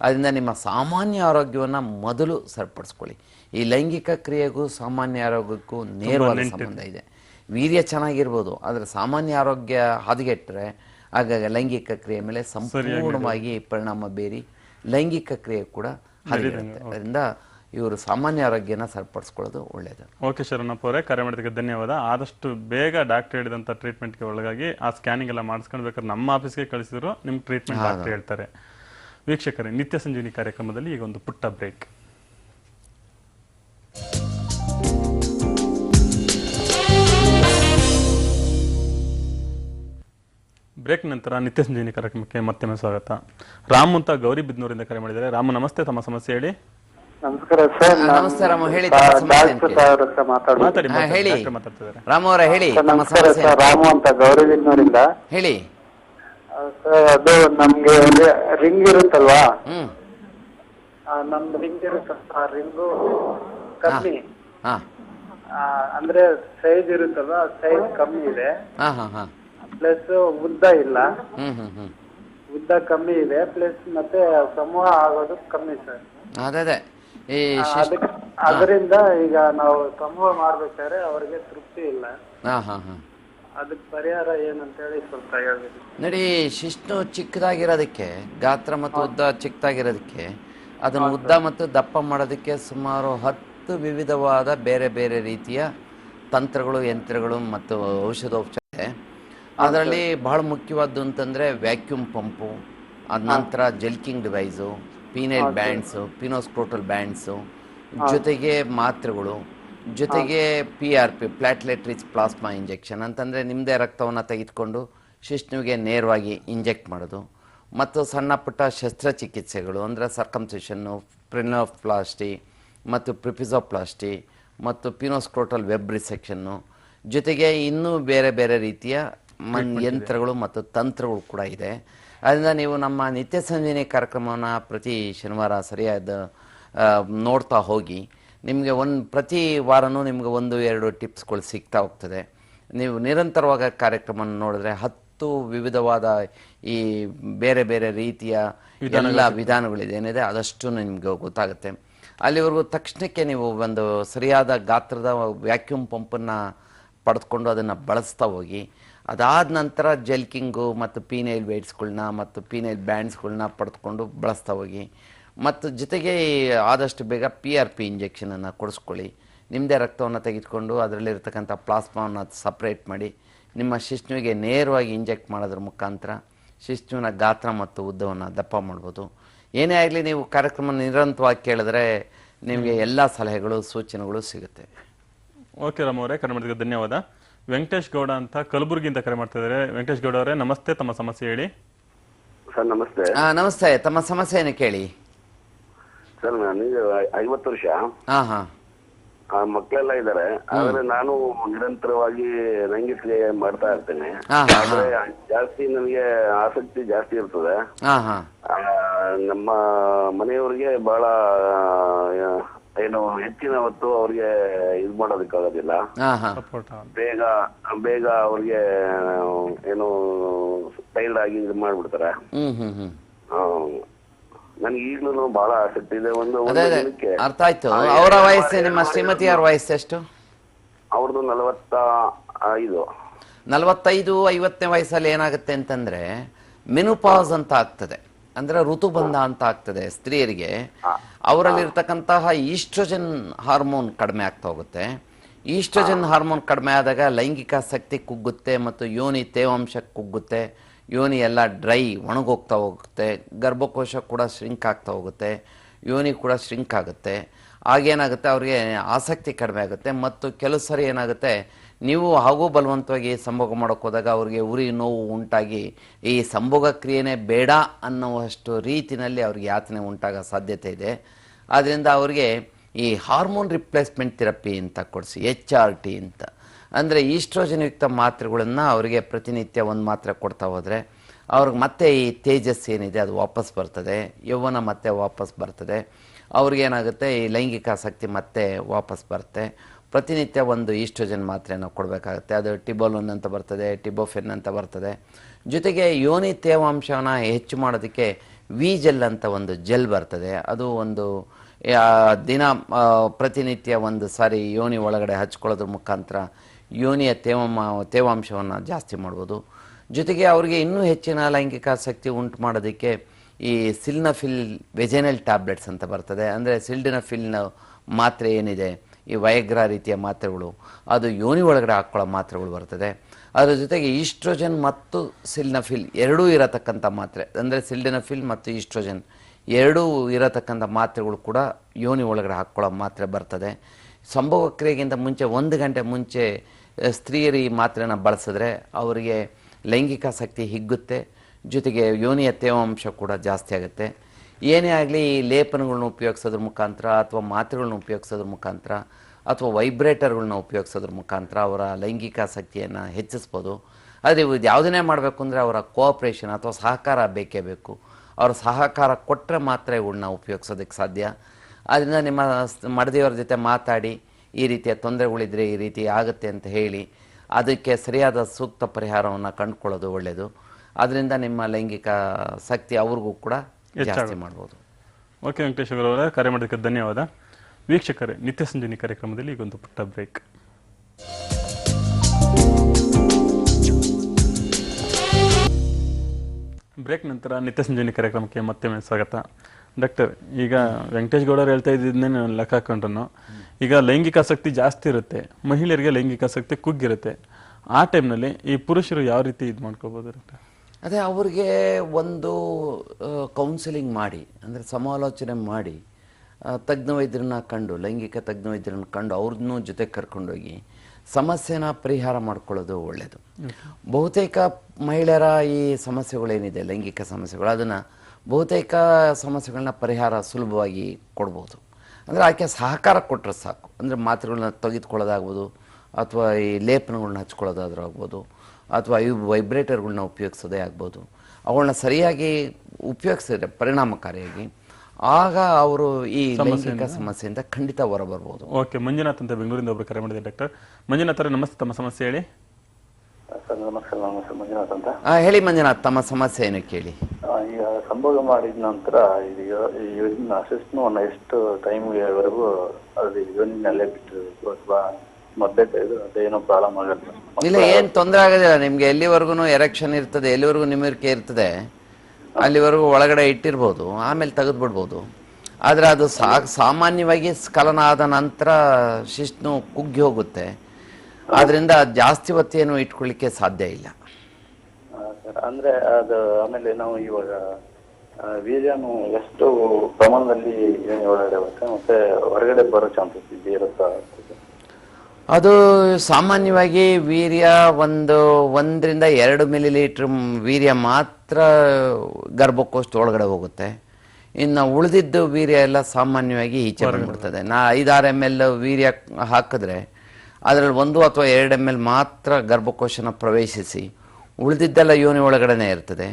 ಅದರಿಂದ ನಿಮ್ಮ ಸಾಮಾನ್ಯ ಆರೋಗ್ಯವನ್ನು ಮೊದಲು ಸರಿಪಡಿಸ್ಕೊಳ್ಳಿ. ಈ ಲೈಂಗಿಕ ಕ್ರಿಯೆಗೂ ಸಾಮಾನ್ಯ ಆರೋಗ್ಯಕ್ಕೂ ನೇರವಾದ ಸಂಬಂಧ ಇದೆ. ವೀರ್ಯ ಚೆನ್ನಾಗಿರ್ಬೋದು ಆದರೆ ಸಾಮಾನ್ಯ ಆರೋಗ್ಯ ಹದಗೆಟ್ಟರೆ ಆಗ ಲೈಂಗಿಕ ಕ್ರಿಯೆ ಮೇಲೆ ಸಂಪೂರ್ಣವಾಗಿ ಪರಿಣಾಮ ಬೀರಿ ಲೈಂಗಿಕ ಕ್ರಿಯೆ ಕೂಡ ಹದಗೆಡುತ್ತೆ. ಅದರಿಂದ ಇವರು ಸಾಮಾನ್ಯ ಆರೋಗ್ಯನ ಸರಿಪಡಿಸ್ಕೊಳ್ಳೋದು ಒಳ್ಳೆಯದು ಓಕೆ ಶರಣಪ್ಪ ಅವರೇ ಕರೆ ಮಾಡಿದ್ದಕ್ಕೆ ಧನ್ಯವಾದ. ಆದಷ್ಟು ಬೇಗ ಡಾಕ್ಟರ್ ಹೇಳಿದಂಥ ಟ್ರೀಟ್ಮೆಂಟ್ಗೆ ಒಳಗಾಗಿ ಆ ಸ್ಕ್ಯಾನಿಂಗ್ ಎಲ್ಲ ಮಾಡಿಸ್ಕೊಂಡು ಬೇಕಾದ್ರೆ ನಮ್ಮ ಆಫೀಸ್ಗೆ ಕಳಿಸಿದ್ರು ನಿಮ್ಮ ಟ್ರೀಟ್ಮೆಂಟ್ ಡಾಕ್ಟರ್ ಹೇಳ್ತಾರೆ. ವೀಕ್ಷಕರೇ ನಿತ್ಯ ಸಂಜೀವಿನಿ ಕಾರ್ಯಕ್ರಮದಲ್ಲಿ ಈಗ ಒಂದು ಪುಟ್ಟ ಬ್ರೇಕ್ ಬ್ರೇಕ್ ನಂತರ ನಿತ್ಯ ಸಂಜೀವಿನಿ ಕಾರ್ಯಕ್ರಮಕ್ಕೆ ಮತ್ತೊಮ್ಮೆ ಸ್ವಾಗತ. ರಾಮ್ ಅಂತ ಗೌರಿ ಬಿದ್ನೂರಿಂದ ಕರೆ ಮಾಡಿದ್ದಾರೆ. ರಾಮು ನಮಸ್ತೆ. ತಮ್ಮ ಸಮಸ್ಯೆ ಹೇಳಿ. ನಮಸ್ಕಾರ ಸರ್ ನಮಸ್ತೆ ರಾಮು, ಹೇಳಿ ತಮ್ಮ ಸಮಸ್ಯೆ ಏನು ಕೇಳಿ? ಹತ್ರ ಮಾತಾಡ್ಬೋದು ಮಾತಾಡಿ ಹಾ, ಮಾತಾಡಿ, ಹೇಳಿ. ಡಾಕ್ಟರ್ ಮಾತಾಡ್ತಿದ್ದಾರೆ? ರಾಮ ಅವರ ಹೇಳಿ. ಸರ್, ತಮ್ಮ ನಮಸ್ಕಾರ ಸಮಸ್ಯೆ ಸರ್ ರಾಮು ಅಂತ ಹೇಳಿ. ಸರ್ ಅದು ನಮ್ಗೆ ರಿಂಗ್ ಇರುತ್ತಲ್ವಾ? ಹ್ಮ್. ಆ, ನಮ್ದು ರಿಂಗ್ ಇರುತ್ತೆ ಆ ರಿಂಗು ಕಮ್ಮಿ. ಹಾ. ಆ, ಅಂದ್ರೆ ಸೈಜ್ ಇರುತ್ತಲ್ವಾ? ಸೈಜ್ ಕಮ್ಮಿ ಇದೆ. ಹಾ ಹಾ ಹಾ. ಪ್ಲಸ್ ಉದ್ದ ಇಲ್ಲ. ಹ್ಮ್ ಹ್ಮ್ ಹ್ಮ್. ಉದ್ದ ಕಮ್ಮಿ ಇದೆ ಪ್ಲಸ್ ಮತ್ತೆ ಸಮೂಹ ಆಗೋದು ಕಮ್ಮಿ ಸರ್. ಅದೇ ಅದೇ. ಈ ಅದರಿಂದ ಈಗ ನಾವು ಸಮೂಹ ಮಾಡ್ಬೇಕಾದ್ರೆ ಅವ್ರಿಗೆ ತೃಪ್ತಿ ಇಲ್ಲ. ಹಾ ಹಾ ಹಾ. ಅದಕ್ಕೆ ಪರಿಹಾರ ಏನಂತ ಹೇಳಿ ಸ್ವಲ್ಪ ಹೇಳ್ಬೇಕು. ನೋಡಿ ಶಿಶ್ನು ಚಿಕ್ಕದಾಗಿರೋದಕ್ಕೆ ಗಾತ್ರ ಮತ್ತು ಉದ್ದ ಚಿಕ್ಕದಾಗಿರೋದಕ್ಕೆ ಅದನ್ನು ಉದ್ದ ಮತ್ತು ದಪ್ಪ ಮಾಡೋದಕ್ಕೆ ಸುಮಾರು ಹತ್ತು ವಿವಿಧವಾದ ಬೇರೆ ಬೇರೆ ರೀತಿಯ ತಂತ್ರಗಳು ಯಂತ್ರಗಳು ಮತ್ತು ಔಷಧೋಪಚಾರ ಇದೆ. ಅದರಲ್ಲಿ ಬಹಳ ಮುಖ್ಯವಾದ್ದು ಅಂತಂದರೆ ವ್ಯಾಕ್ಯೂಮ್ ಪಂಪು ಅದ ನಂತರ jelqing device penile bands penoscrotal bands ಜೊತೆಗೆ ಮಾತ್ರೆಗಳು ಜೊತೆಗೆ P R P platelet rich plasma injection ಅಂತಂದರೆ ನಿಮ್ಮದೇ ರಕ್ತವನ್ನು ತೆಗೆದುಕೊಂಡು ಶಿಷ್ಣುವಿಗೆ ನೇರವಾಗಿ ಇಂಜೆಕ್ಟ್ ಮಾಡೋದು. ಮತ್ತು ಸಣ್ಣ ಪುಟ್ಟ ಶಸ್ತ್ರಚಿಕಿತ್ಸೆಗಳು ಅಂದರೆ ಸರ್ಕಮ್ಸಿಷನ್ನು ಪ್ರಿನೋಪ್ಲಾಸ್ಟಿ ಮತ್ತು ಪ್ರಿಪಿಸೋಪ್ಲಾಸ್ಟಿ ಮತ್ತು ಪಿನೋಸ್ಕ್ರೋಟಲ್ ವೆಬ್ ರಿಸೆಕ್ಷನ್ನು ಜೊತೆಗೆ ಇನ್ನೂ ಬೇರೆ ಬೇರೆ ರೀತಿಯ ಯಂತ್ರಗಳು ಮತ್ತು ತಂತ್ರಗಳು ಕೂಡ ಇದೆ. ಅದರಿಂದ ನೀವು ನಮ್ಮ ನಿತ್ಯ ಸಂಜೀವಿನಿ ಕಾರ್ಯಕ್ರಮವನ್ನು ಪ್ರತಿ ಶನಿವಾರ ಸರಿಯಾದ ನೋಡ್ತಾ ಹೋಗಿ ನಿಮಗೆ ಒಂದು ಪ್ರತಿ ವಾರನೂ ನಿಮಗೆ ಒಂದು ಎರಡು ಟಿಪ್ಸ್ಗಳು ಸಿಗ್ತಾ ಹೋಗ್ತದೆ. ನೀವು ನಿರಂತರವಾಗಿ ಕಾರ್ಯಕ್ರಮವನ್ನು ನೋಡಿದ್ರೆ ಹತ್ತು ವಿವಿಧವಾದ ಈ ಬೇರೆ ಬೇರೆ ರೀತಿಯ ಎಲ್ಲ ವಿಧಾನಗಳಿದೆ. ಏನಿದೆ ಅದಷ್ಟು ನಿಮಗೆ ಗೊತ್ತಾಗುತ್ತೆ. ಅಲ್ಲಿವರೆಗೂ ತಕ್ಷಣಕ್ಕೆ ನೀವು ಒಂದು ಸರಿಯಾದ ಗಾತ್ರದ ವ್ಯಾಕ್ಯೂಮ್ ಪಂಪನ್ನು ಪಡೆದುಕೊಂಡು ಅದನ್ನು ಬಳಸ್ತಾ ಹೋಗಿ ಅದಾದ ನಂತರ ಜೆಲ್ಕಿಂಗು ಮತ್ತು ಪೀನೈಲ್ ವೇಟ್ಸ್ಗಳನ್ನ ಮತ್ತು ಪೀನೈಲ್ ಬ್ಯಾಂಡ್ಸ್ಗಳನ್ನ ಪಡೆದುಕೊಂಡು ಬಳಸ್ತಾ ಹೋಗಿ. ಮತ್ತು ಜೊತೆಗೆ ಆದಷ್ಟು ಬೇಗ ಪಿ ಆರ್ ಪಿ ಇಂಜೆಕ್ಷನನ್ನು ಕೊಡಿಸ್ಕೊಳ್ಳಿ. ನಿಮ್ಮದೇ ರಕ್ತವನ್ನು ತೆಗೆದುಕೊಂಡು ಅದರಲ್ಲಿರ್ತಕ್ಕಂಥ ಪ್ಲಾಸ್ಮಾವನ್ನು ಸಪ್ರೇಟ್ ಮಾಡಿ. ನಿಮ್ಮ ಶಿಶ್ನುವಿಗೆ ನೇರವಾಗಿ ಇಂಜೆಕ್ಟ್ ಮಾಡೋದ್ರ ಮುಖಾಂತರ ಶಿಶ್ನುವಿನ ಗಾತ್ರ ಮತ್ತು ಉದ್ದವನ್ನು ದಪ್ಪ ಮಾಡ್ಬೋದು. ಏನೇ ಆಗಲಿ ನೀವು ಕಾರ್ಯಕ್ರಮ ನಿರಂತರವಾಗಿ ಕೇಳಿದ್ರೆ ನಿಮಗೆ ಎಲ್ಲ ಸಲಹೆಗಳು ಸೂಚನೆಗಳು ಸಿಗುತ್ತೆ. ಓಕೆ ರಾಮ್ ಅವರೇ ಕರ್ನಾಟಕ ಧನ್ಯವಾದ. ವೆಂಕಟೇಶ್ ಗೌಡ ಅಂತ ಕಲಬುರಗಿಯಿಂದ ಕರೆ ಮಾಡ್ತಾ ಇದ್ದಾರೆ. ವೆಂಕಟೇಶ್ ಗೌಡ ಅವರೇ ನಮಸ್ತೆ ತಮ್ಮ ಸಮಸ್ಯೆ ಹೇಳಿ. ಸರ್ ನಮಸ್ತೆ. ಹಾ ನಮಸ್ತೆ ತಮ್ಮ ಸಮಸ್ಯೆಯನ್ನು ಕೇಳಿ? ಸರ್ ನನಗೆ ಐವತ್ತು ವರ್ಷ. ಹಾ ಹಾಂ. ಆ, ಮಕ್ಕಳೆಲ್ಲ ಇದ್ದಾರೆ. ಆದ್ರೆ ನಾನು ನಿರಂತರವಾಗಿ ಕ್ರಿಯೆ ಮಾಡ್ತಾ ಇರ್ತೇನೆ. ಹಾ, ಹಾ, ಆದ್ರೆ ಜಾಸ್ತಿ ನನಗೆ ಆಸಕ್ತಿ ಜಾಸ್ತಿ ಇರ್ತದೆ. ಹಾಂ ಹಾಂ. ಆ, ನಮ್ಮ ಮನೆಯವರಿಗೆ ಬಹಳ ಆ, ಏನು ಹೆಚ್ಚಿನ ಹೊತ್ತು ಅವ್ರಿಗೆ ಇದು ಮಾಡೋದಕ್ಕಾಗೋದಿಲ್ಲ. ಹಾಂ ಹಾಂ. ಸಪೋರ್ಟ್ ಬೇಗ ಬೇಗ ಅವ್ರಿಗೆ ಏನು ಟೈಲ್ಡ್ ಆಗಿ ಇದು ಮಾಡ್ಬಿಡ್ತಾರೆ. ನನ್ಗೆ ಈಗ್ಲೂ ಬಹಳ ಆಸಕ್ತಿ ಇದೆ. ಒಂದು ಅರ್ಥ ಆಯ್ತು ಅವರ ವಯಸ್ಸು ನಿಮ್ಮ ಶ್ರೀಮತಿಯವರ ವಯಸ್ಸು ಎಷ್ಟು? ಅವ್ರದ್ದು ನಲವತ್ತ ಐದು. ನಲವತ್ತೈದು ಐವತ್ತನೇ ವಯಸ್ಸಲ್ಲಿ ಏನಾಗುತ್ತೆ ಅಂತಂದ್ರೆ ಮೆನುಪಾಸ್ ಅಂತ ಆಗ್ತದೆ. ಅಂದ್ರೆ ಋತುಬಂಧ ಅಂತ ಆಗ್ತದೆ ಸ್ತ್ರೀಯರಿಗೆ. ಅವರಲ್ಲಿರ್ತಕ್ಕಂತಹ ಈಸ್ಟ್ರೋಜನ್ ಹಾರ್ಮೋನ್ ಕಡಿಮೆ ಆಗ್ತಾ ಹೋಗುತ್ತೆ. ಈಸ್ಟ್ರೋಜನ್ ಹಾರ್ಮೋನ್ ಕಡಿಮೆ ಆದಾಗ ಲೈಂಗಿಕ ಶಕ್ತಿ ಕುಗ್ಗುತ್ತೆ ಮತ್ತು ಯೋನಿ ತೇವಾಂಶ ಕುಗ್ಗುತ್ತೆ. ಯೋನಿ ಎಲ್ಲ ಡ್ರೈ ಒಣಗೋಗ್ತಾ ಹೋಗುತ್ತೆ. ಗರ್ಭಕೋಶ ಕೂಡ ಶ್ರಿಂಕ್ ಆಗ್ತಾ ಹೋಗುತ್ತೆ. ಯೋನಿ ಕೂಡ ಶ್ರಿಂಕ್ ಆಗುತ್ತೆ. ಆಗೇನಾಗುತ್ತೆ? ಅವ್ರಿಗೆ ಆಸಕ್ತಿ ಕಡಿಮೆ ಆಗುತ್ತೆ. ಮತ್ತು ಕೆಲವು ಸರಿ ಏನಾಗುತ್ತೆ? ನೀವು ಹಾಗೂ ಬಲವಂತವಾಗಿ ಸಂಭೋಗ ಮಾಡೋಕೆ ಹೋದಾಗ ಅವ್ರಿಗೆ ಉರಿ, ನೋವು ಉಂಟಾಗಿ ಈ ಸಂಭೋಗ ಕ್ರಿಯೆನೇ ಬೇಡ ಅನ್ನುವಷ್ಟು ರೀತಿಯಲ್ಲಿ ಅವ್ರಿಗೆ ಯಾತನೆ ಉಂಟಾಗೋ ಸಾಧ್ಯತೆ ಇದೆ. ಆದ್ದರಿಂದ ಅವ್ರಿಗೆ ಈ ಹಾರ್ಮೋನ್ ರಿಪ್ಲೇಸ್ಮೆಂಟ್ ಥೆರಪಿ ಅಂತ ಕೊಡಿಸಿ, ಎಚ್ ಆರ್ ಟಿ ಅಂತ. ಅಂದರೆ ಈಸ್ಟ್ರೋಜನ್ಯುಕ್ತ ಮಾತ್ರೆಗಳನ್ನು ಅವರಿಗೆ ಪ್ರತಿನಿತ್ಯ ಒಂದು ಮಾತ್ರೆ ಕೊಡ್ತಾ ಹೋದರೆ ಅವ್ರಿಗೆ ಮತ್ತೆ ಈ ತೇಜಸ್ ಏನಿದೆ ಅದು ವಾಪಸ್ ಬರ್ತದೆ. ಯೌವನ ಮತ್ತೆ ವಾಪಸ್ ಬರ್ತದೆ. ಅವ್ರಿಗೇನಾಗುತ್ತೆ, ಈ ಲೈಂಗಿಕ ಆಸಕ್ತಿ ಮತ್ತೆ ವಾಪಸ್ ಬರುತ್ತೆ. ಪ್ರತಿನಿತ್ಯ ಒಂದು ಈಸ್ಟ್ರೋಜನ್ ನಾವು ಕೊಡಬೇಕಾಗುತ್ತೆ. ಅದು ಟಿಬೋಲೋನ್ ಅಂತ ಬರ್ತದೆ, ಟಿಬೋಫೆನ್ ಅಂತ ಬರ್ತದೆ. ಜೊತೆಗೆ ಯೋನಿ ತೇವಾಂಶನ ಹೆಚ್ಚು ಮಾಡೋದಕ್ಕೆ ವಿ ಜೆಲ್ ಅಂತ ಒಂದು ಜೆಲ್ ಬರ್ತದೆ. ಅದು ಒಂದು ದಿನ ಪ್ರತಿನಿತ್ಯ ಒಂದು ಸಾರಿ ಯೋನಿ ಒಳಗಡೆ ಹಚ್ಕೊಳ್ಳೋದ್ರ ಮುಖಾಂತರ ಯೋನಿಯ ತೇವಾಮ, ತೇವಾಂಶವನ್ನು ಜಾಸ್ತಿ ಮಾಡ್ಬೋದು. ಜೊತೆಗೆ ಅವರಿಗೆ ಇನ್ನೂ ಹೆಚ್ಚಿನ ಲೈಂಗಿಕ ಆಸಕ್ತಿ ಉಂಟು ಮಾಡೋದಕ್ಕೆ ಈ ಸಿಲ್ನಫಿಲ್ ವೆಜೆನಲ್ ಟ್ಯಾಬ್ಲೆಟ್ಸ್ ಅಂತ ಬರ್ತದೆ. ಅಂದರೆ ಸಿಲ್ಡಿನಫಿಲ್ನ ಮಾತ್ರೆ ಏನಿದೆ, ಈ ವಯಗ್ರ ರೀತಿಯ ಮಾತ್ರೆಗಳು, ಅದು ಯೋನಿ ಒಳಗಡೆ ಹಾಕ್ಕೊಳ್ಳೋ ಮಾತ್ರೆಗಳು ಬರ್ತದೆ. ಅದರ ಜೊತೆಗೆ ಈಸ್ಟ್ರೋಜನ್ ಮತ್ತು ಸಿಲ್ನಫಿಲ್ ಎರಡೂ ಇರತಕ್ಕಂಥ ಮಾತ್ರೆ, ಅಂದರೆ ಸಿಲ್ಡಿನಫಿಲ್ ಮತ್ತು ಈಸ್ಟ್ರೋಜನ್ ಎರಡೂ ಇರತಕ್ಕಂಥ ಮಾತ್ರೆಗಳು ಕೂಡ ಯೋನಿ ಒಳಗಡೆ ಹಾಕ್ಕೊಳ್ಳೋ ಮಾತ್ರೆ ಬರ್ತದೆ. ಸಂಭವ ಕ್ರಿಯೆಗಿಂತ ಮುಂಚೆ, ಒಂದು ಗಂಟೆ ಮುಂಚೆ ಸ್ತ್ರೀಯರು ಈ ಮಾತ್ರೆನ ಬಳಸಿದ್ರೆ ಅವರಿಗೆ ಲೈಂಗಿಕ ಶಕ್ತಿ ಹಿಗ್ಗುತ್ತೆ. ಜೊತೆಗೆ ಯೋನಿಯ ತೇವಾಂಶ ಕೂಡ ಜಾಸ್ತಿ ಆಗುತ್ತೆ. ಏನೇ ಆಗಲಿ ಈ ಲೇಪನಗಳನ್ನ ಉಪಯೋಗಿಸೋದ್ರ ಮುಖಾಂತರ ಅಥವಾ ಮಾತ್ರೆಗಳನ್ನ ಉಪಯೋಗಿಸೋದ್ರ ಮುಖಾಂತರ ಅಥವಾ ವೈಬ್ರೇಟರ್ಗಳನ್ನ ಉಪಯೋಗಿಸೋದ್ರ ಮುಖಾಂತರ ಅವರ ಲೈಂಗಿಕ ಆಸಕ್ತಿಯನ್ನು ಹೆಚ್ಚಿಸ್ಬೋದು. ಆದರೆ ಇವು ಯಾವುದನ್ನೇ ಮಾಡಬೇಕು ಅಂದರೆ ಅವರ ಕೋಆಪ್ರೇಷನ್ ಅಥವಾ ಸಹಕಾರ ಬೇಕೇ ಬೇಕು. ಅವರ ಸಹಕಾರ ಕೊಟ್ಟರೆ ಮಾತ್ರ ಇವುಗಳನ್ನ ಉಪಯೋಗಿಸೋದಕ್ಕೆ ಸಾಧ್ಯ. ಆದ್ದರಿಂದ ನಿಮ್ಮ ಮಡದಿಯವರ ಜೊತೆ ಮಾತಾಡಿ, ಈ ರೀತಿಯ ತೊಂದರೆಗಳಿದ್ರೆ ಈ ರೀತಿ ಆಗುತ್ತೆ ಅಂತ ಹೇಳಿ, ಅದಕ್ಕೆ ಸರಿಯಾದ ಸೂಕ್ತ ಪರಿಹಾರವನ್ನು ಕಂಡುಕೊಳ್ಳೋದು ಒಳ್ಳೆಯದು ಅದರಿಂದ ನಿಮ್ಮ ಲೈಂಗಿಕ ಶಕ್ತಿ ಅವ್ರಿಗೂ ಕೂಡ ಜಾಸ್ತಿ ಮಾಡ್ಬೋದು. ಓಕೆ ವೆಂಕಟೇಶ್ವರ ಅವರೇ ಕರೆ ಮಾಡೋದಕ್ಕೆ ಧನ್ಯವಾದ. ವೀಕ್ಷಕರೇ ನಿತ್ಯ ಸಂಜೀನಿ ಕಾರ್ಯಕ್ರಮದಲ್ಲಿ ಈಗೊಂದು ಪುಟ್ಟ ಬ್ರೇಕ್. ಬ್ರೇಕ್ ನಂತರ ನಿತ್ಯ ಸಂಜೀನಿ ಕಾರ್ಯಕ್ರಮಕ್ಕೆ ಮತ್ತೆ ಸ್ವಾಗತ. ಡಾಕ್ಟರ್ ಈಗ ವೆಂಕಟೇಶ್ ಗೌಡರು ಹೇಳ್ತಾ ಇದ್ದಿದ್ದನ್ನೇ ನಾನು ಲೆಕ್ಕ ಹಾಕೊಂಡ್ರು ಈಗ ಲೈಂಗಿಕ ಆಸಕ್ತಿ ಜಾಸ್ತಿ ಇರುತ್ತೆ ಮಹಿಳೆಯರಿಗೆ ಲೈಂಗಿಕ ಆಸಕ್ತಿ ಕುಗ್ಗಿರುತ್ತೆ. ಆ ಟೈಮ್ನಲ್ಲಿ ಈ ಪುರುಷರು ಯಾವ ರೀತಿ ಇದು ಮಾಡ್ಕೋಬೋದು ಡಾಕ್ಟರ್? ಅದೇ ಅವ್ರಿಗೆ ಒಂದು ಕೌನ್ಸಿಲಿಂಗ್ ಮಾಡಿ ಅಂದರೆ ಸಮಾಲೋಚನೆ ಮಾಡಿ ತಜ್ಞ ವೈದ್ಯರನ್ನ ಕಂಡು ಲೈಂಗಿಕ ತಜ್ಞ ವೈದ್ಯರನ್ನ ಕಂಡು ಅವ್ರನ್ನೂ ಜೊತೆ ಕರ್ಕೊಂಡೋಗಿ ಸಮಸ್ಯೆನ ಪರಿಹಾರ ಮಾಡ್ಕೊಳ್ಳೋದು ಒಳ್ಳೆಯದು ಬಹುತೇಕ ಮಹಿಳೆಯರ ಈ ಸಮಸ್ಯೆಗಳೇನಿದೆ ಲೈಂಗಿಕ ಸಮಸ್ಯೆಗಳು ಅದನ್ನು ಬಹುತೇಕ ಸಮಸ್ಯೆಗಳನ್ನ ಪರಿಹಾರ ಸುಲಭವಾಗಿ ಕೊಡ್ಬೋದು. ಅಂದರೆ ಆಕೆ ಸಹಕಾರ ಕೊಟ್ಟರೆ ಸಾಕು. ಅಂದರೆ ಮಾತ್ರೆಗಳನ್ನ ತೆಗೆದುಕೊಳ್ಳೋದಾಗ್ಬೋದು ಅಥವಾ ಈ ಲೇಪನಗಳನ್ನ ಹಚ್ಕೊಳ್ಳೋದಾದ್ರೂ ಆಗ್ಬೋದು ಅಥವಾ ಇವು ವೈಬ್ರೇಟರ್ಗಳನ್ನ ಉಪಯೋಗಿಸೋದೇ ಆಗ್ಬೋದು. ಅವುಗಳನ್ನ ಸರಿಯಾಗಿ ಉಪಯೋಗಿಸಿದ್ರೆ ಪರಿಣಾಮಕಾರಿಯಾಗಿ ಆಗ ಅವರು ಈ ಲೈಂಗಿಕ ಸಮಸ್ಯೆಯಿಂದ ಖಂಡಿತ ಹೊರಬರ್ಬೋದು. ಓಕೆ ಮಂಜುನಾಥ್ ಅಂತ ಬೆಂಗಳೂರಿಂದ ಒಬ್ರು ಕರೆ ಮಾಡಿದೆ ಡಾಕ್ಟರ್. ಮಂಜುನಾಥ್ ಅವರೇ ನಮಸ್ತೆ ತಮ್ಮ ಸಮಸ್ಯೆ ಹೇಳಿ. ನಮಸ್ಕಾರ ನಾನು ಮಂಜುನಾಥ್ ಅಂತ. ಆ, ಹೇಳಿ ಮಂಜುನಾಥ್ ತಮ್ಮ ಸಮಸ್ಯೆ ಏನು ಕೇಳಿ. ಆ, ಈಗ ಸಂಭೋಗ ಮಾಡಿದ ನಂತರ ಇದು ಈ ಯೋಜನೆ ಅಸಿಸ್ಟ್ನು ಎಷ್ಟು ಟೈಮ್ವರೆಗೂ ಅದು ಯೋಜನೆಯಲ್ಲೇ ಬಿಟ್ಟಿರಬೇಕು ಅಥವಾ ತೆಗೆದು ಅದೇನೋ ಪ್ರಾಬ್ಲಮ್ ಆಗುತ್ತೆ. ಇಲ್ಲ ಏನ್ ತೊಂದರೆ ಆಗೋದಿಲ್ಲ. ನಿಮ್ಗೆ ಎಲ್ಲಿವರೆಗೂ ಎರೆಕ್ಷನ್ ಇರ್ತದೆ ಎಲ್ಲಿವರೆಗೂ ನಿಮಿರಿಕೆ ಇರ್ತದೆ ಅಲ್ಲಿವರೆಗೂ ಒಳಗಡೆ ಇಟ್ಟಿರ್ಬೋದು ಆಮೇಲೆ ತೆಗೆದು ಬಿಡ್ಬೋದು ಆದರೆ ಅದು ಸಾ ಸಾಮಾನ್ಯವಾಗಿ ಸ್ಖಲನ ಆದ ನಂತರ ಶಿಶ್ನು ಕುಗ್ಗಿ ಹೋಗುತ್ತೆ. ಆದ್ರಿಂದ ಜಾಸ್ತಿ ಹೊತ್ತೇನು ಇಟ್ಕೊಳ್ಳಿಕ್ಕೆ ಸಾಧ್ಯ ಇಲ್ಲ. ಅಂದ್ರೆ ಅದು ಆಮೇಲೆ ನಾವು ಇವಾಗ ವೀರ್ಯನು ಎಷ್ಟು ಪ್ರಮಾಣದಲ್ಲಿ ಒಳಗಡೆ ಬರುತ್ತೆ? ಮತ್ತೆ ಹೊರಗಡೆ ಬರೋ ಚಾನ್ಸಸ್ ಇರುತ್ತಾ? ಅದು ಸಾಮಾನ್ಯವಾಗಿ ವೀರ್ಯ ಒಂದು ಒಂದರಿಂದ ಎರಡು ಮಿಲಿ ಲೀಟ್ರ್ ವೀರ್ಯ ಮಾತ್ರ ಗರ್ಭಕ್ಕೋಷ್ಟು ಒಳಗಡೆ ಹೋಗುತ್ತೆ. ಇನ್ನು ಉಳಿದಿದ್ದು ವೀರ್ಯ ಎಲ್ಲ ಸಾಮಾನ್ಯವಾಗಿ ಈಚೆ ಬಂದ್ಬಿಡ್ತದೆ. ನಾ ಐದಾರು ಎಂ ಎಲ್ ವೀರ್ಯ ಹಾಕಿದ್ರೆ ಅದರಲ್ಲಿ ಒಂದು ಅಥವಾ ಎರಡು ಎಂ ಎಲ್ ಮಾತ್ರ ಗರ್ಭಕೋಶನ ಪ್ರವೇಶಿಸಿ ಉಳಿದಿದ್ದೆಲ್ಲ ಯೋನಿ ಒಳಗಡೆನೇ ಇರ್ತದೆ.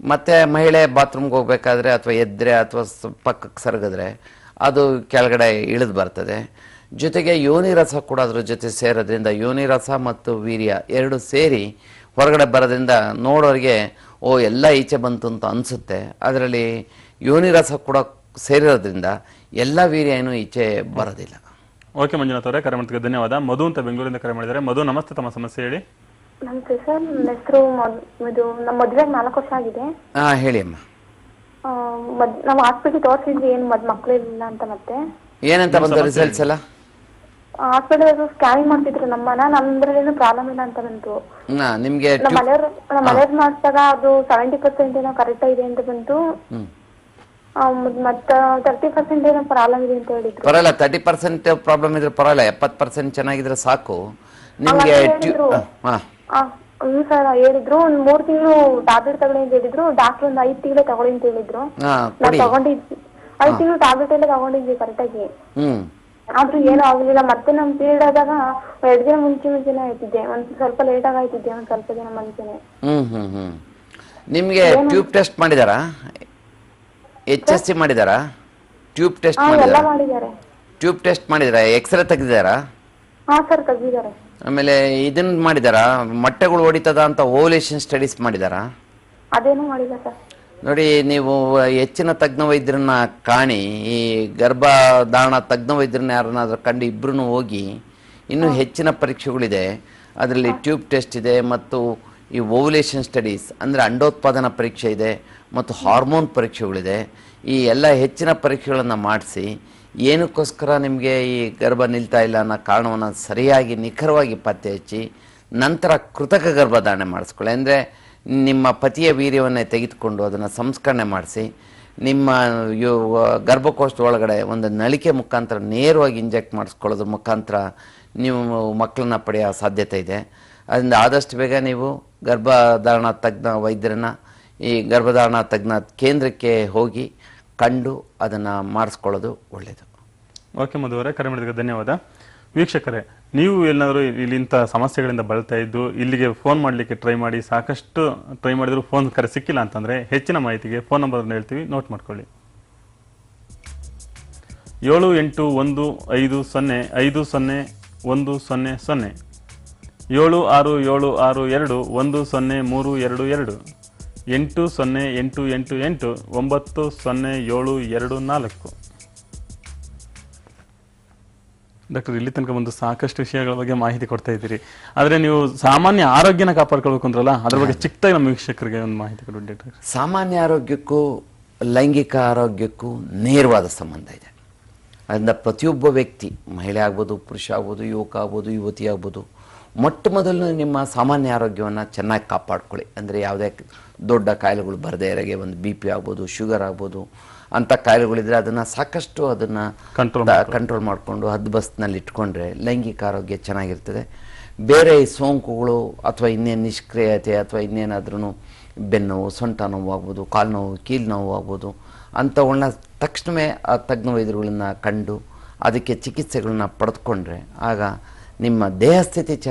ಮತ್ತು ಮಹಿಳೆ ಬಾತ್ರೂಮ್ಗೆ ಹೋಗ್ಬೇಕಾದ್ರೆ ಅಥವಾ ಎದ್ರೆ ಅಥವಾ ಪಕ್ಕಕ್ಕೆ ಸರಗಿದ್ರೆ ಅದು ಕೆಳಗಡೆ ಇಳಿದು ಬರ್ತದೆ. ಜೊತೆಗೆ ಯೋನಿ ರಸ ಕೂಡ ಅದರ ಜೊತೆ ಸೇರೋದ್ರಿಂದ ಯೋನಿ ರಸ ಮತ್ತು ವೀರ್ಯ ಎರಡು ಸೇರಿ ಹೊರಗಡೆ ಬರೋದ್ರಿಂದ ನೋಡೋರಿಗೆ ಓ ಎಲ್ಲ ಈಚೆ ಬಂತು ಅಂತ ಅನಿಸುತ್ತೆ. ಅದರಲ್ಲಿ ಯೋನಿ ರಸ ಕೂಡ ಸೇರಿರೋದ್ರಿಂದ ಎಲ್ಲ ವೀರ್ಯ ಏನು ಈಚೆ ಬರೋದಿಲ್ಲ. ಓಕೆ ಮಂಜುನಾಥ್ ಅವರೇ ಕರೆ ಮಾಡ್ತೀವಿ ಧನ್ಯವಾದ. ಮಧು ಅಂತ ಬೆಂಗಳೂರಿಂದ ಕರೆ ಮಾಡಿದ್ದಾರೆ. ಮಧು ನಮಸ್ತೆ ತಮ್ಮ ಸಮಸ್ಯೆ ಹೇಳಿ. ನಮಸ್ತೆ ಸರ್ ನನ್ನ ಹೆಸರು ಇದು ನಮ್ಮ ಮದುವೆ ನಾಲ್ಕು ವರ್ಷ ಆಗಿದೆ. ಹಾಂ ಹೇಳಿ ಅಮ್ಮ. ನಾವು ಹಾಸ್ಪಿಟ್ಲ್ ತೋರಿಸಿದ್ವಿ ಏನು ಮದ್ ಮಕ್ಕಳು ಇಲ್ಲ ಅಂತ ಮತ್ತೆ. ಏನಂತ ಬಂದ ರಿಸಲ್ಟ್ಸ್ ಎಲ್ಲ? ಹಾಸ್ಪಿಟಲ್ ಸ್ಕ್ಯಾನಿಂಗ್ ಮಾಡ್ತಿದ್ರು ನಮ್ಮನ ನಮ್ದ್ರಲ್ಲಿ ಪ್ರಾಬ್ಲಮ್ ಇಲ್ಲ ಅಂತ ಬಂತು. ನಾ ನಿಮಗೆ ನಮ್ಮ ಮನೆಯವ್ರು ನಮ್ಮ ಮನೆಯವ್ರು ಮಾಡಿಸಿದಾಗ ಅದು ಸೆವೆಂಟಿ ಪರ್ಸೆಂಟ್ ಏನೋ ಕರೆಕ್ಟ್ ಇದೆ ಅಂತ ಬಂತು. ಆ, ಮತ್ತ ತರ್ಟಿ ಪರ್ಸೆಂಟ್ ಏನೋ ಪ್ರಾಬ್ಲಮ್ ಇದೆ ಅಂತ ಹೇಳಿದ್ರು. ಪರವಾಗಿಲ್ಲ ತರ್ಟಿ ಪರ್ಸೆಂಟ್ ಪ್ರಾಬ್ಲಮ್ ಇದ್ರೆ ಪರವಾಗಿಲ್ಲ ಎಪ್ಪತ್ತು ಪರ್ಸೆಂಟ್ ಚೆನ್ನಾಗಿದ್ರೆ ಸಾಕು. ನಿಮಗೆ ಹೇಳಿದ್ರು. ಆ, ಹ್ಞೂ ಸರ್ ಹೇಳಿದ್ರು. ಒಂದ್ ಮೂರ್ ತಿಂಗಳು ಟ್ಯಾಬ್ಲೆಟ್ ತಗೊಳ್ಳಿ ಅಂತ ಹೇಳಿದ್ರು. ಡಾಕ್ಟರ್ ಒಂದ್ ಐದ್ ತಿಂಗಳೇ ತಗೊಳ್ಳಿ ಅಂತ ಹೇಳಿದ್ರು. ನಾನ್ ಕೊಡಿ. ಐದು ತಿಂಗಳು ಟ್ಯಾಬ್ಲೆಟ್ ಎಲ್ಲ ತಗೊಂಡಿದ್ವಿ ಕರೆಕ್ಟಾಗಿ ಹ್ಮ್. ಆದ್ರೂ ಏನೂ ಆಗ್ಲಿಲ್ಲ. ಮತ್ತೆ ನಮ್ ಪೀರಿಯಡ್ ಆದಾಗ ಎರಡ್ ದಿನ ಮುಂಚೆ ಮುಂಚೆನೆ ಆಯ್ತಿದ್ದೆ ಒಂದ್ ಸ್ವಲ್ಪ ಲೇಟ್ ಆಗಿ ಆಯ್ತಿದ್ದೆ ಒಂದ್ ಸ್ವಲ್ಪ ದಿನ ಮುಂಚೆನೆ. ಹ್ಮ್ ಹ್ಮ್ ಹ್ಮ್. ನಿಮಗೆ ಟ್ಯೂಬ್ ಟೆಸ್ಟ್ ಮಾಡಿದಾರ? ಎಚ್ ಎಸ್ ಸಿ ಮಾಡಿದಾರ? ಟ್ಯೂಬ್ ಟೆಸ್ಟ್ ಹಾ ಎಲ್ಲ ಮಾಡಿದಾರಾ ಮಾಡಿದ್ದಾರೆ. ಟ್ಯೂಬ್ ಟೆಸ್ಟ್ ಮಾಡಿದಾರ? ಎಕ್ಸ್ರೇ ತೆಗ್ದಿದಾರ ಹಾ ಸರ್ ತೆಗ್ದಿದ್ದಾರೆ. ಆಮೇಲೆ ಇದನ್ನ ಮಾಡಿದಾರ? ಮೊಟ್ಟೆಗಳು ಹೊಡಿತದ ಅಂತ ಓವಲೇಷನ್ ಸ್ಟಡೀಸ್ ಮಾಡಿದಾರ? ಅದೇನು ಮಾಡಿಲ್ಲ ಸರ್ ನೋಡಿ ನೀವು ಹೆಚ್ಚಿನ ತಜ್ಞ ವೈದ್ಯರನ್ನ ಕಾಣಿ ಈ ಗರ್ಭಧಾರಣ ತಜ್ಞ ವೈದ್ಯರನ್ನ ಯಾರನ್ನಾದ್ರೂ ಕಂಡು ಇಬ್ಬರೂ ಹೋಗಿ ಇನ್ನೂ ಹೆಚ್ಚಿನ ಪರೀಕ್ಷೆಗಳಿದೆ. ಅದರಲ್ಲಿ ಟ್ಯೂಬ್ ಟೆಸ್ಟ್ ಇದೆ ಮತ್ತು ಈ ಓವುಲೇಷನ್ ಸ್ಟಡೀಸ್ ಅಂದರೆ ಅಂಡೋತ್ಪಾದನಾ ಪರೀಕ್ಷೆ ಇದೆ ಮತ್ತು ಹಾರ್ಮೋನ್ ಪರೀಕ್ಷೆಗಳಿದೆ. ಈ ಎಲ್ಲ ಹೆಚ್ಚಿನ ಪರೀಕ್ಷೆಗಳನ್ನು ಮಾಡಿಸಿ ಏನಕ್ಕೋಸ್ಕರ ನಿಮಗೆ ಈ ಗರ್ಭ ನಿಲ್ತಾ ಇಲ್ಲ ಅನ್ನೋ ಕಾರಣವನ್ನು ಸರಿಯಾಗಿ ನಿಖರವಾಗಿ ಪತ್ತೆ ಹಚ್ಚಿ ನಂತರ ಕೃತಕ ಗರ್ಭಧಾರಣೆ ಮಾಡಿಸ್ಕೊಳ್ಳಿ. ಅಂದರೆ ನಿಮ್ಮ ಪತಿಯ ವೀರ್ಯವನ್ನೇ ತೆಗೆದುಕೊಂಡು ಅದನ್ನು ಸಂಸ್ಕರಣೆ ಮಾಡಿಸಿ, ನಿಮ್ಮ ಗರ್ಭಕೋಶದ ಒಳಗಡೆ ಒಂದು ನಳಿಕೆ ಮುಖಾಂತರ ನೇರವಾಗಿ ಇಂಜೆಕ್ಟ್ ಮಾಡಿಸ್ಕೊಳ್ಳೋದ್ರ ಮುಖಾಂತರ ನೀವು ಮಕ್ಕಳನ್ನ ಪಡೆಯೋ ಸಾಧ್ಯತೆ ಇದೆ. ಅದರಿಂದ ಆದಷ್ಟು ಬೇಗ ನೀವು ಗರ್ಭಧಾರಣ ತಜ್ಞ ವೈದ್ಯರನ್ನ ಈ ಗರ್ಭಧಾರಣ ತಜ್ಞ ಕೇಂದ್ರಕ್ಕೆ ಹೋಗಿ ಕಂಡು ಅದನ್ನು ಮಾಡಿಸ್ಕೊಳ್ಳೋದು ಒಳ್ಳೆಯದು ಓಕೆ ಮಧುವರೇ, ಕರೆ ಮಾಡಿದ ಧನ್ಯವಾದ. ವೀಕ್ಷಕರೇ ನೀವು ಏನಾದರೂ ಇಲ್ಲಿ ಇಂಥ ಸಮಸ್ಯೆಗಳಿಂದ ಬಳಲ್ತಾ ಇದ್ದು ಇಲ್ಲಿಗೆ ಫೋನ್ ಮಾಡಲಿಕ್ಕೆ ಟ್ರೈ ಮಾಡಿ, ಸಾಕಷ್ಟು ಟ್ರೈ ಮಾಡಿದರೂ ಫೋನ್ ಕರೆ ಸಿಕ್ಕಿಲ್ಲ ಅಂತಂದರೆ ಹೆಚ್ಚಿನ ಮಾಹಿತಿಗೆ ಫೋನ್ ನಂಬರ್ ಹೇಳ್ತೀವಿ ನೋಟ್ ಮಾಡ್ಕೊಳ್ಳಿ. ಏಳು ಎಂಟು ಒಂದು ಐದು ಸೊನ್ನೆ ಐದು ಸೊನ್ನೆ, ಒಂದು ಸೊನ್ನೆ ಸೊನ್ನೆ. ಏಳು ಆರು ಏಳು ಆರು ಎರಡು, ಒಂದು ಸೊನ್ನೆ ಮೂರು ಎರಡು ಎರಡು. ಎಂಟು ಸೊನ್ನೆ ಎಂಟು ಎಂಟು ಎಂಟು, ಒಂಬತ್ತು ಸೊನ್ನೆ ಏಳು ಎರಡು ನಾಲ್ಕು. ಡಾಕ್ಟರ್, ಇಲ್ಲಿ ತನಕ ಒಂದು ಸಾಕಷ್ಟು ವಿಷಯಗಳ ಬಗ್ಗೆ ಮಾಹಿತಿ ಕೊಡ್ತಾ ಇದ್ದೀರಿ. ಆದರೆ ನೀವು ಸಾಮಾನ್ಯ ಆರೋಗ್ಯನ ಕಾಪಾಡ್ಕೊಳ್ಬೇಕು ಅಂದ್ರಲ್ಲ, ಅದ್ರ ಬಗ್ಗೆ ಚಿಕ್ಕದಾಗಿ ನಮ್ಮ ವೀಕ್ಷಕರಿಗೆ ಒಂದು ಮಾಹಿತಿ ಕೊಡಿ ಡಾಕ್ಟರ್. ಸಾಮಾನ್ಯ ಆರೋಗ್ಯಕ್ಕೂ, ಲೈಂಗಿಕ ಆರೋಗ್ಯಕ್ಕೂ ನೇರವಾದ ಸಂಬಂಧ ಇದೆ. ಅದರಿಂದ ಪ್ರತಿಯೊಬ್ಬ ವ್ಯಕ್ತಿ, ಮಹಿಳೆ ಆಗ್ಬೋದು, ಪುರುಷ ಆಗ್ಬೋದು, ಯುವಕ ಆಗ್ಬೋದು, ಯುವತಿ ಆಗ್ಬೋದು, ಮೊಟ್ಟ ಮೊದಲು ನಿಮ್ಮ ಸಾಮಾನ್ಯ ಆರೋಗ್ಯವನ್ನು ಚೆನ್ನಾಗಿ ಕಾಪಾಡ್ಕೊಳ್ಳಿ. ಅಂದರೆ ಯಾವುದೇ ದೊಡ್ಡ ಕಾಯಿಲೆಗಳು ಬರದೇ ಇರೋಗೆ ಒಂದು ಬಿ ಪಿ ಆಗ್ಬೋದು, ಶುಗರ್ ಆಗ್ಬೋದು ಅಂಥ ಕಾಯಿಲೆಗಳಿದ್ರೆ ಅದನ್ನು ಸಾಕಷ್ಟು ಅದನ್ನು ಕಂಟ್ರೋಲ್ ಕಂಟ್ರೋಲ್ ಮಾಡಿಕೊಂಡು ಹದ್ಬಸ್ನಲ್ಲಿ ಇಟ್ಕೊಂಡ್ರೆ ಲೈಂಗಿಕ ಆರೋಗ್ಯ ಚೆನ್ನಾಗಿರ್ತದೆ. ಬೇರೆ ಈ ಸೋಂಕುಗಳು ಅಥವಾ ಇನ್ನೇನು ನಿಷ್ಕ್ರಿಯತೆ ಅಥವಾ ಇನ್ನೇನಾದ್ರೂ ಬೆನ್ನೋವು ಸೊಂಟ ನೋವು ಆಗ್ಬೋದು ಕಾಲು ನೋವು ಕೀಲು ನೋವು ಆಗ್ಬೋದು ಅಂಥವುಗಳನ್ನ ತಕ್ಷಣವೇ ಆ ತಜ್ಞ ವೈದ್ಯರುಗಳನ್ನ ಕಂಡು ಅದಕ್ಕೆ ಚಿಕಿತ್ಸೆಗಳನ್ನ ಪಡೆದುಕೊಂಡ್ರೆ ಆಗ ನಿಮ್ಮ ದೇಹ ಸ್ಥಿತಿ ಚೆನ್ನಾಗಿ